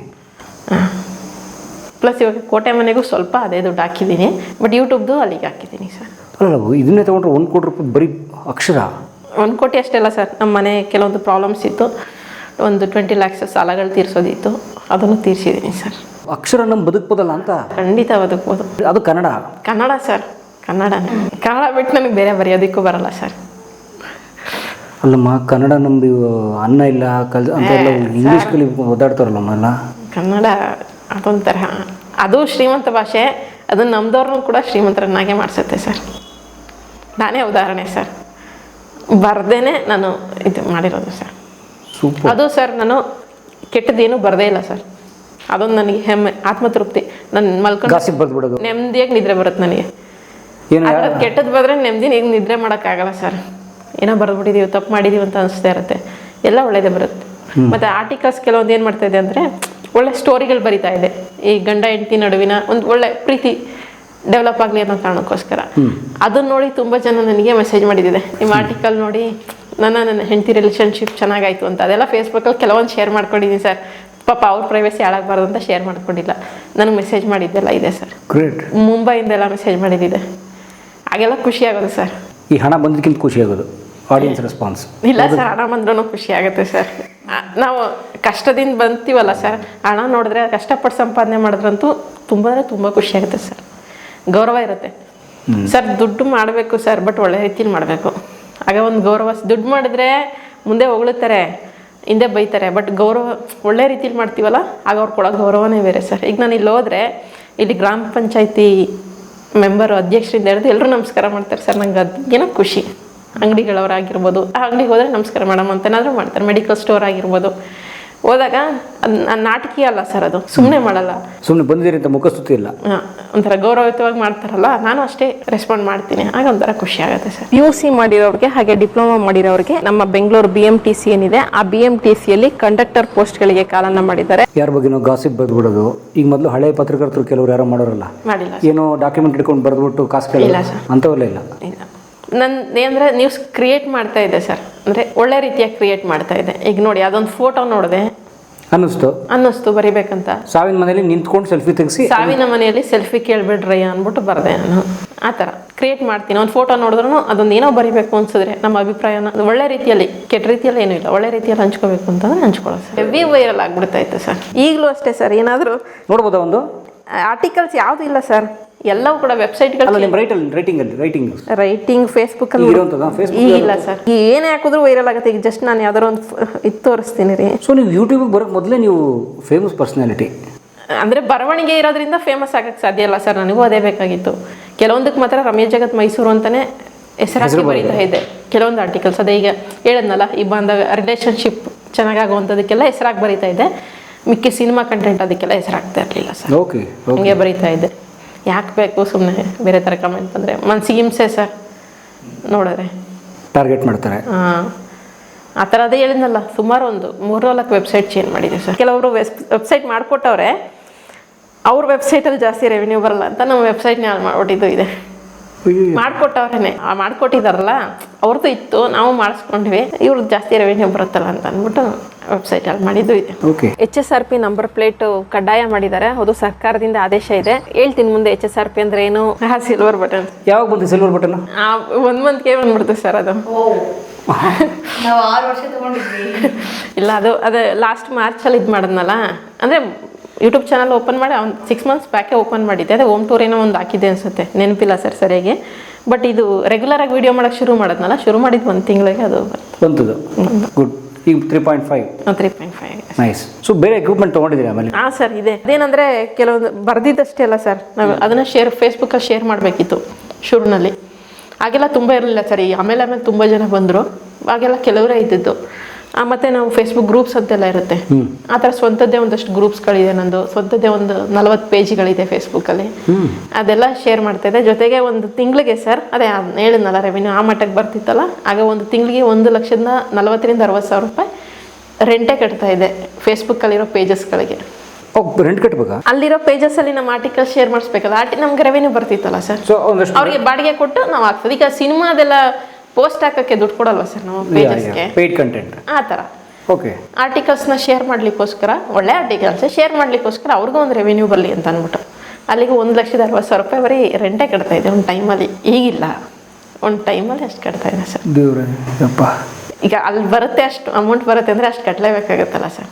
ಪ್ಲಸ್ ಇವಾಗ ಕೋಟೆ ಮನೆಗೂ ಸ್ವಲ್ಪ ಅದೇ ದುಡ್ಡು ಹಾಕಿದ್ದೀನಿ. ಬಟ್ ಯೂಟ್ಯೂಬ್ದು ಅಲ್ಲಿಗೆ ಹಾಕಿದ್ದೀನಿ ಸರ್. ಅಲ್ಲ ಇದನ್ನೇ ತೊಗೊಂಡ್ರೆ ಒಂದು ಕೋಟಿ ರೂಪಾಯಿ ಬರೀ ಅಕ್ಷರ? ಒಂದು ಕೋಟಿ ಅಷ್ಟೇ ಅಲ್ಲ ಸರ್. ನಮ್ಮ ಮನೆ ಕೆಲವೊಂದು ಪ್ರಾಬ್ಲಮ್ಸ್ ಇತ್ತು. ಒಂದು ಟ್ವೆಂಟಿ ಲ್ಯಾಕ್ಸ್ ಸಾಲಗಳು ತೀರಿಸೋದಿತ್ತು. ಅದನ್ನು ತೀರಿಸಿದ್ದೀನಿ ಸರ್. ಅಕ್ಷರ ನಮ್ಮ ಬದುಕ್ಬೋದಲ್ಲ ಅಂತ? ಖಂಡಿತ ಬದುಕ್ಬೋದು. ಅದು ಕನ್ನಡ? ಕನ್ನಡ ಸರ್. ಕನ್ನಡ. ಕನ್ನಡ ಬಿಟ್ಟು ನನಗೆ ಬೇರೆ ಬರೆಯೋದಕ್ಕೂ ಬರಲ್ಲ ಸರ್. ಅಲ್ಲಮ್ಮ ಕನ್ನಡ ನಮ್ದು ಅನ್ನ ಇಲ್ಲ ಕಲ್ ಅಂತೆಲ್ಲ ಇಂಗ್ಲೀಷ್ ಕಲಿ ಓದಾಡ್ತಾರಲ್ಲಮ್ಮ ಎಲ್ಲ? ಕನ್ನಡ ಅದೊಂಥರ ಅದು ಶ್ರೀಮಂತ ಭಾಷೆ ಅದು ನಮ್ದವ್ರನ್ನೂ ಕೂಡ ಶ್ರೀಮಂತರನ್ನಾಗೆ ಮಾಡಿಸುತ್ತೆ ಸರ್. ನಾನೇ ಉದಾಹರಣೆ ಸರ್. ಬರ್ದೇನೆ ನಾನು ಇದು ಮಾಡಿರೋದು ಸರ್. ಸೂಪರ್ ಅದು ಸರ್ ನಾನು ಕೆಟ್ಟದೇನು ಬರದೇ ಇಲ್ಲ ಸರ್. ಅದೊಂದು ನನಗೆ ಹೆಮ್ಮೆ ಆತ್ಮತೃಪ್ತಿ. ನಾನು ಮಲ್ಕೊಂಡು ಬರ್ದ್ಬಿಡೋದು. ನೆಮ್ಮದಿಯಾಗಿ ನಿದ್ರೆ ಬರುತ್ತೆ ನನಗೆ. ಕೆಟ್ಟದ್ದು ಬಂದರೆ ನೆಮ್ಮದಿ ಈಗ ನಿದ್ರೆ ಮಾಡೋಕ್ಕಾಗಲ್ಲ ಸರ್. ಏನೋ ಬರೆದ್ಬಿಟ್ಟಿದ್ದೀವಿ ತಪ್ಪು ಮಾಡಿದೀವಿ ಅಂತ ಅನಿಸ್ತಾ ಇರುತ್ತೆ. ಎಲ್ಲ ಒಳ್ಳೇದೇ ಬರುತ್ತೆ. ಮತ್ತು ಆರ್ಟಿಕಲ್ಸ್ ಕೆಲವೊಂದು ಏನು ಮಾಡ್ತಾ ಇದೆ ಅಂದರೆ ಒಳ್ಳೆ ಸ್ಟೋರಿಗಳು ಬರಿತಾ ಇದೆ. ಈ ಗಂಡ ಹೆಂಡತಿ ನಡುವಿನ ಒಂದು ಒಳ್ಳೆ ಪ್ರೀತಿ ಡೆವಲಪ್ ಆಗಲಿ ಅನ್ನೋ ಕಾರಣಕ್ಕೋಸ್ಕರ. ಅದನ್ನ ನೋಡಿ ತುಂಬ ಜನ ನನಗೆ ಮೆಸೇಜ್ ಮಾಡಿದ್ದಿದೆ ನಿಮ್ಮ ಆರ್ಟಿಕಲ್ ನೋಡಿ ನನ್ನ ನನ್ನ ಹೆಂಡತಿ ರಿಲೇಷನ್ಶಿಪ್ ಚೆನ್ನಾಗಾಯ್ತು ಅಂತ. ಅದೆಲ್ಲ ಫೇಸ್ಬುಕ್ಕಲ್ಲಿ ಕೆಲವೊಂದು ಶೇರ್ ಮಾಡ್ಕೊಂಡಿದ್ದೀನಿ ಸರ್ ಪಾಪ ಅವ್ರ ಪ್ರೈವಸಿ ಹಾಳಾಗಬಾರ್ದು ಅಂತ ಶೇರ್ ಮಾಡ್ಕೊಂಡಿಲ್ಲ. ನನಗೆ ಮೆಸೇಜ್ ಮಾಡಿದ್ದೆಲ್ಲ ಇದೆ ಸರ್ ಗ್ರೇಟ್ ಮುಂಬೈಯಿಂದೆಲ್ಲ ಮೆಸೇಜ್ ಮಾಡಿದ್ದಿದೆ ಹಾಗೆಲ್ಲ ಖುಷಿ ಆಗೋದು ಸರ್ ಈ ಹಣ ಬಂದಕ್ಕಿಂತ ಖುಷಿ ಆಗೋದು ಆಡಿಯನ್ಸ್ ರೆಸ್ಪಾನ್ಸ್ ಇಲ್ಲ ಸರ್ ಹಣ ಬಂದ್ರೂ ಖುಷಿ ಆಗುತ್ತೆ ಸರ್ ನಾವು ಕಷ್ಟದಿಂದ ಬಂತೀವಲ್ಲ ಸರ್ ಹಣ ನೋಡಿದ್ರೆ ಕಷ್ಟಪಟ್ಟು ಸಂಪಾದನೆ ಮಾಡಿದ್ರಂತೂ ತುಂಬ ಅಂದರೆ ತುಂಬ ಖುಷಿ ಆಗುತ್ತೆ ಸರ್ ಗೌರವ ಇರುತ್ತೆ. ಸರ್ ದುಡ್ಡು ಮಾಡಬೇಕು ಸರ್ ಬಟ್ ಒಳ್ಳೆ ರೀತಿಲಿ ಮಾಡಬೇಕು. ಆಗ ಒಂದು ಗೌರವ ದುಡ್ಡು ಮಾಡಿದ್ರೆ ಮುಂದೆ ಹೊಗಳುತ್ತಾರೆ ಹಿಂದೆ ಬೈತಾರೆ. ಬಟ್ ಗೌರವ, ಒಳ್ಳೆ ರೀತಿಲಿ ಮಾಡ್ತೀವಲ್ಲ, ಆಗ ಅವ್ರು ಕೊಡೋ ಗೌರವನೇ ಬೇರೆ ಸರ್. ಈಗ ನಾನು ಇಲ್ಲಿ ಹೋದರೆ, ಇಲ್ಲಿ ಗ್ರಾಮ ಪಂಚಾಯತಿ ಮೆಂಬರು, ಅಧ್ಯಕ್ಷರಿಂದ ಹಿಡಿದು ಎಲ್ಲರೂ ನಮಸ್ಕಾರ ಮಾಡ್ತಾರೆ ಸರ್. ನಂಗೆ ಅದು ಖುಷಿ. ಅಂಗಡಿಗಳವರಾಗಿರ್ಬೋದು, ಆ ಅಂಗಡಿಗೆ ಹೋದರೆ ನಮಸ್ಕಾರ ಮೇಡಮ್ ಅಂತೇನಾದರೂ ಮಾಡ್ತಾರೆ. ಮೆಡಿಕಲ್ ಸ್ಟೋರ್ ಆಗಿರ್ಬೋದು. ಹೋದಾಗ ಅದು ನಾಟಕೀಯ ಅಲ್ಲ ಸರ್ ಅದು. ಸುಮ್ಮನೆ ಮಾಡಲ್ಲ. ಸುಮ್ಮನೆ ಬಂದಿರಂತ ಮುಖಸ್ತುತಿ ಇಲ್ಲ. ಒಂಥರ ಗೌರವಯುತವಾಗಿ ಮಾಡ್ತಾರಲ್ಲ ನಾನು ಅಷ್ಟೇ ರೆಸ್ಪಾಂಡ್ ಮಾಡ್ತೀನಿ. ಆಗ ಒಂಥರ ಖುಷಿ ಆಗುತ್ತೆ ಸರ್. ಯು ಸಿ ಮಾಡಿರೋರಿಗೆ ಹಾಗೆ ಡಿಪ್ಲೊಮಾ ಮಾಡಿರೋರಿಗೆ ನಮ್ಮ Bengaluru B M T C ಏನಿದೆ ಆ ಬಿ ಎಂ ಟಿ ಸಿಯಲ್ಲಿ ಕಂಡಕ್ಟರ್ ಪೋಸ್ಟ್ಗಳಿಗೆ ಕಾಲನ್ನ ಮಾಡಿದ್ದಾರೆ. ಯಾರ ಬಗ್ಗೆನೋ ಗಾಸಿಪ್ ಬರೆದ್ಬಿಡೋದು. ಈಗ ಮೊದಲು ಹಳೆ ಪತ್ರಕರ್ತರು ಕೆಲವರು ಯಾರು ಮಾಡೋರಲ್ಲ. ಮಾಡಿಲ್ಲ ಏನೋ ಡಾಕ್ಯುಮೆಂಟ್ ಇಟ್ಕೊಂಡು ಬರೆದ್ಬಿಟ್ಟು ಕಾಸು ಇಲ್ಲ ಕೇಳೋದು ಸರ್. ಅಂಥವೆಲ್ಲ ಇಲ್ಲ. ಇಲ್ಲ. ನನ್ನ ಏನಂದರೆ ನ್ಯೂಸ್ ಕ್ರಿಯೇಟ್ ಮಾಡ್ತಾ ಇದೆ ಸರ್ ಅಂದರೆ ಒಳ್ಳೆ ರೀತಿಯಾಗಿ ಕ್ರಿಯೇಟ್ ಮಾಡ್ತಾ ಇದೆ ಈಗ ನೋಡಿ ಅದೊಂದು ಫೋಟೋ ನೋಡಿದೆ. ಅನ್ನಿಸ್ತು? ಅನ್ನಿಸ್ತು ಬರಿಬೇಕಂತ. ಸಾವಿನ ಮನೆಯಲ್ಲಿ ನಿಂತ್ಕೊಂಡು ಸೆಲ್ಫಿ ತೆಗೆಸಿ? ಸಾವಿನ ಮನೆಯಲ್ಲಿ ಸೆಲ್ಫಿ ಕೇಳ್ಬಿಡ್ರಿ ಅಂದ್ಬಿಟ್ಟು ಬರದೆ ನಾನು. ಆ ಥರ ಕ್ರಿಯೇಟ್ ಮಾಡ್ತೀನಿ. ಒಂದು ಫೋಟೋ ನೋಡಿದ್ರು ಅದೊಂದು ಏನೋ ಬರಿಬೇಕು ಅನ್ಸಿದ್ರೆ ನಮ್ಮ ಅಭಿಪ್ರಾಯನ ಒಳ್ಳೆ ರೀತಿಯಲ್ಲಿ ಕೆಟ್ಟ ರೀತಿಯಲ್ಲಿ ಏನೂ ಇಲ್ಲ. ಒಳ್ಳೆ ರೀತಿಯಲ್ಲಿ ಹಂಚ್ಕೋಬೇಕು ಅಂತಂದ್ರೆ ಹಂಚ್ಕೊಳ್ಳೋದು ಸರ್ ಹೆವಿ ವೈರಲ್ ಆಗ್ಬಿಡ್ತಾ ಇತ್ತು ಸರ್ ಈಗಲೂ ಅಷ್ಟೇ ಸರ್ ಏನಾದರೂ ನೋಡ್ಬೋದಾ ಒಂದು? ಆರ್ಟಿಕಲ್ಸ್ ಯಾವುದೂ ಇಲ್ಲ ಸರ್ ಎಲ್ಲವೂ ಕೂಡ ವೆಬ್ಸೈಟ್ ವೆಬ್ಸೈಟ್ಗಳು ನಿಮ್ಮ ರೈಟಲ್ಲಿ ರೈಟಿಂಗಲ್ಲಿ ರೈಟಿಂಗ್ ರೈಟಿಂಗ್ ಫೇಸ್ಬುಕ್ ಇರೋಂಥದ್ದಾ? Facebook ಇಲ್ಲ ಸರ್ ಏನೇ ಹಾಕಿದ್ರು ವೈರಲ್ ಆಗುತ್ತೆ. ಈಗ ಜಸ್ಟ್ ನಾನು ಯಾವ್ದಾರು ಒಂದು ಇದು ತೋರಿಸ್ತೀನಿ ರೀ. ಸೊ ನೀವು ಯೂಟ್ಯೂಬಿಗೆ ಬರೋಕ್ಕೆ ಮೊದಲೇ ನೀವು ಫೇಮಸ್ ಪರ್ಸನಾಲಿಟಿ ಅಂದ್ರೆ ಬರವಣಿಗೆ ಇರೋದ್ರಿಂದ ಫೇಮಸ್ ಆಗಕ್ಕೆ ಸಾಧ್ಯ ಇಲ್ಲ ಸರ್ ನನಗೂ ಅದೇ ಬೇಕಾಗಿತ್ತು. ಕೆಲವೊಂದಕ್ಕೆ ಮಾತ್ರ ರಮೇಶ್ ಜಗತ್ ಮೈಸೂರು ಅಂತಾನೆ ಹೆಸರಾಗಿ ಬರೀತಾ ಇದೆ. ಕೆಲವೊಂದು ಆರ್ಟಿಕಲ್ಸ್ ಅದೇ ಈಗ ಹೇಳದ್ನಲ್ಲ ಈ ಬಾಂಧವ್ಯ ರಿಲೇಶನ್ಶಿಪ್ ಚೆನ್ನಾಗಾಗುವಂಥದಕ್ಕೆಲ್ಲ ಹೆಸರಾಗಿ ಬರೀತಾ ಇದೆ. ಮಿಕ್ಕಿ ಸಿನಿಮಾ ಕಂಟೆಂಟ್ ಅದಕ್ಕೆಲ್ಲ ಹೆಸರಾಗ್ತಾ ಇರಲಿಲ್ಲ ಸರ್. ಓಕೆ ಹಂಗೆ ಬರೀತಾ ಇದ್ದೆ. ಯಾಕೆ ಬೇಕು ಸುಮ್ಮನೆ ಬೇರೆ ಥರ ಕಮೆಂಟ್ ಬಂದರೆ. ಮನ್ಸಿಗೆ ಹಿಂಸೆ ಸರ್ ನೋಡಿದ್ರೆ ಟಾರ್ಗೆಟ್ ಮಾಡ್ತಾರೆ. ಹಾಂ ಆ ಥರ ಅದೇ ಹೇಳಿದ್ನಲ್ಲ ಸುಮಾರು ಒಂದು ಮೂರು ನಾಲ್ಕು ವೆಬ್ಸೈಟ್ ಚೇಂಜ್ ಮಾಡಿದೆ ಸರ್. ಕೆಲವರು ವೆಬ್ ವೆಬ್ಸೈಟ್ ಮಾಡಿಕೊಟ್ಟವ್ರೆ ಅವ್ರ ವೆಬ್ಸೈಟಲ್ಲಿ ಜಾಸ್ತಿ ರೆವಿನ್ಯೂ ಬರಲ್ಲ ಅಂತ ನಮ್ಮ ವೆಬ್ಸೈಟ್ನ ಹಾಳು ಮಾಡಿಬಿಟ್ಟಿದ್ದು ಇದೆ. ಮಾಡಿಕೊಟ್ಟವ್ರೇನೆ. ಆ ಮಾಡ್ಕೊಟ್ಟಿದಾರಲ್ಲ ಅವ್ರದ್ದು ಇತ್ತು ನಾವು ಮಾಡಿಸ್ಕೊಂಡ್ವಿ. ಇವ್ರದ್ದು ಜಾಸ್ತಿ ರೆವಿನ್ಯೂ ಬರುತ್ತಲ್ಲ ಅಂತ ಅಂದ್ಬಿಟ್ಟು ವೆಬ್ಸೈಟ್ ಅಲ್ಲಿ ಮಾಡಿದ್ದು ಇದೆ. Okay H S R P number plate ಕಡ್ಡಾಯ ಮಾಡಿದ್ದಾರೆ. ಅದು ಸರ್ಕಾರದಿಂದ ಆದೇಶ ಇದೆ. ಹೇಳ್ತೀನಿ ಮುಂದೆ ಎಚ್ ಎಸ್ ಆರ್ ಪಿ ಅಂದ್ರೆ ಏನು? ಸಿಲ್ವರ್ ಬಟನ್ ಯಾವಾಗ ಬಂತು ಸಿಲ್ವರ್ ಬಟನ್ ಮಂತ್ ಮಂತ್ಗೆ ಬಂದ್ಬಿಡ್ತು ಸರ್ ಅದು. ನಾವು ಆರು ವರ್ಷ ತಗೊಂಡಿದ್ವಿ. ಇಲ್ಲ ಅದು ಅದೇ ಲಾಸ್ಟ್ ಮಾರ್ಚಲ್ಲಿ ಇದು ಮಾಡದ್ನಲ್ಲ. ಅಂದರೆ ಯೂಟ್ಯೂಬ್ ಚಾನಲ್ ಓಪನ್ ಮಾಡಿ ಒಂದು ಸಿಕ್ಸ್ ಮಂತ್ಸ್ ಬ್ಯಾಕೆ ಓಪನ್ ಮಾಡಿದ್ದೆ. ಅದೇ ಓಮ್ ಟೂರ್ ಏನೋ ಒಂದು ಹಾಕಿದ್ದೆ ಅನ್ಸುತ್ತೆ. ನೆನಪಿಲ್ಲ ಸರ್ ಸರಿಯಾಗಿ. ಬಟ್ ಇದು ರೆಗ್ಯುಲರ್ ಆಗಿ ವಿಡಿಯೋ ಮಾಡೋಕ್ಕೆ ಶುರು ಮಾಡಿದ್ನಲ್ಲ ಶುರು ಮಾಡಿದ್ದು ಒಂದು ತಿಂಗಳಿಗೆ ಅದು ಬಂತದು. ಗುಡ್ ಈಗ three point five three point five nice so ಬೇರೆ ಎಕ್ವಿಪ್ಮೆಂಟ್ ತೊಗೊಂಡಿದ್ದೀರಿ ಆಮೇಲೆ? ಹಾಂ ಸರ್ ಇದೆ. ಅದೇನಂದರೆ ಕೆಲವೊಂದು ಬರ್ದಿದ್ದಷ್ಟೇ ಅಲ್ಲ ಸರ್. ನಾವು ಅದನ್ನು ಶೇರ್ ಫೇಸ್ಬುಕ್ಕಲ್ಲಿ ಶೇರ್ ಮಾಡಬೇಕಿತ್ತು ಶುರುನಲ್ಲಿ ಆಗೆಲ್ಲ ತುಂಬ ಇರಲಿಲ್ಲ ಸರ್. ಈ ಆಮೇಲೆ ಆಮೇಲೆ ತುಂಬ ಜನ ಬಂದರು. ಆಗೆಲ್ಲ ಕೆಲವರೇ ಇದ್ದಿದ್ದು. ಮತ್ತೆ ನಾವು ಫೇಸ್ಬುಕ್ ಗ್ರೂಪ್ಸ್ ಅಂತೆಲ್ಲ ಇರುತ್ತೆ. ಆ ತರ ಸ್ವಂತದ್ದೇ ಒಂದಷ್ಟು ಗ್ರೂಪ್ಸ್ಗಳಿದೆ ನಂದು. ಸ್ವಂತದ್ದೇ ಒಂದು ನಲವತ್ತು ಪೇಜ್ಗಳಿದೆ ಫೇಸ್ಬುಕ್ಕಲ್ಲಿ ಅದೆಲ್ಲ ಶೇರ್ ಮಾಡ್ತಾ ಇದೆ ಜೊತೆಗೆ ಒಂದು ತಿಂಗಳಿಗೆ ಸರ್ ಅದೇ ಹೇಳಿದ್ನಲ್ಲ ರೆವಿನ್ಯೂ ಆ ಮಟ್ಟಕ್ಕೆ ಬರ್ತಿತ್ತಲ್ಲ? ಆಗ ಒಂದು ತಿಂಗಳಿಗೆ ಒಂದು ಲಕ್ಷದ ನಲವತ್ತರಿಂದ ಅರವತ್ತು ಸಾವಿರ ರೂಪಾಯಿ ರೆಂಟೇ ಕಟ್ತಾ ಇದೆ ಫೇಸ್ಬುಕ್ಕಲ್ಲಿರೋ ಪೇಜಸ್ಗಳಿಗೆ ರೆಂಟ್ ಕಟ್ಬೇಕಾ? ಅಲ್ಲಿರೋ ಪೇಜಸ್ ಅಲ್ಲಿ ನಮ್ಮ ಆರ್ಟಿಕಲ್ ಶೇರ್ ಮಾಡಿಸ್ಬೇಕಲ್ಲ ಆರ್ಟಿ ನಮ್ಗೆ ರೆವೆನ್ಯೂ ಬರ್ತಿತ್ತಲ್ಲ ಸರ್? ಅವ್ರಿಗೆ ಬಾಡಿಗೆ ಕೊಟ್ಟು ನಾವು ಆಗ್ತದೆ ಈಗ ಸಿನಿಮಾದೆಲ್ಲ ಪೋಸ್ಟ್ ಹಾಕಕ್ಕೆ ದುಡ್ಡು ಕೊಡಲ್ವಾ ಸರ್ ನಾವು ಪೇಜಸ್ಗೆ ಪೇಯ್ಡ್ ಕಂಟೆಂಟ್ ಆ ಥರ. ಓಕೆ ಆರ್ಟಿಕಲ್ಸ್ನ ಶೇರ್ ಮಾಡ್ಲಿಕ್ಕೋಸ್ಕರ ಒಳ್ಳೆ ಆರ್ಟಿಕಲ್ಸ್ ಶೇರ್ ಮಾಡ್ಲಿಕ್ಕೋಸ್ಕರ ಅವ್ರಿಗೂ ಒಂದು ರೆವೆನ್ಯೂ ಬರಲಿ ಅಂತ ಅಂದ್ಬಿಟ್ಟು ಅಲ್ಲಿಗೆ ಒಂದು ಲಕ್ಷದ ಅರವತ್ತು ಸಾವಿರ ರೂಪಾಯಿ ಬರೀ ರೆಂಟೇ ಕಟ್ತಾ ಇದೆ ಒಂದು ಟೈಮಲ್ಲಿ ಈಗಿಲ್ಲ. ಒಂದು ಟೈಮಲ್ಲಿ ಅಷ್ಟು ಕಟ್ತಾ ಇದೆ ಸರ್. ಈಗ ಅಲ್ಲಿ ಬರುತ್ತೆ ಅಷ್ಟು ಅಮೌಂಟ್ ಬರುತ್ತೆ ಅಂದರೆ ಅಷ್ಟು ಕಟ್ಟಲೇಬೇಕಾಗತ್ತಲ್ಲ ಸರ್.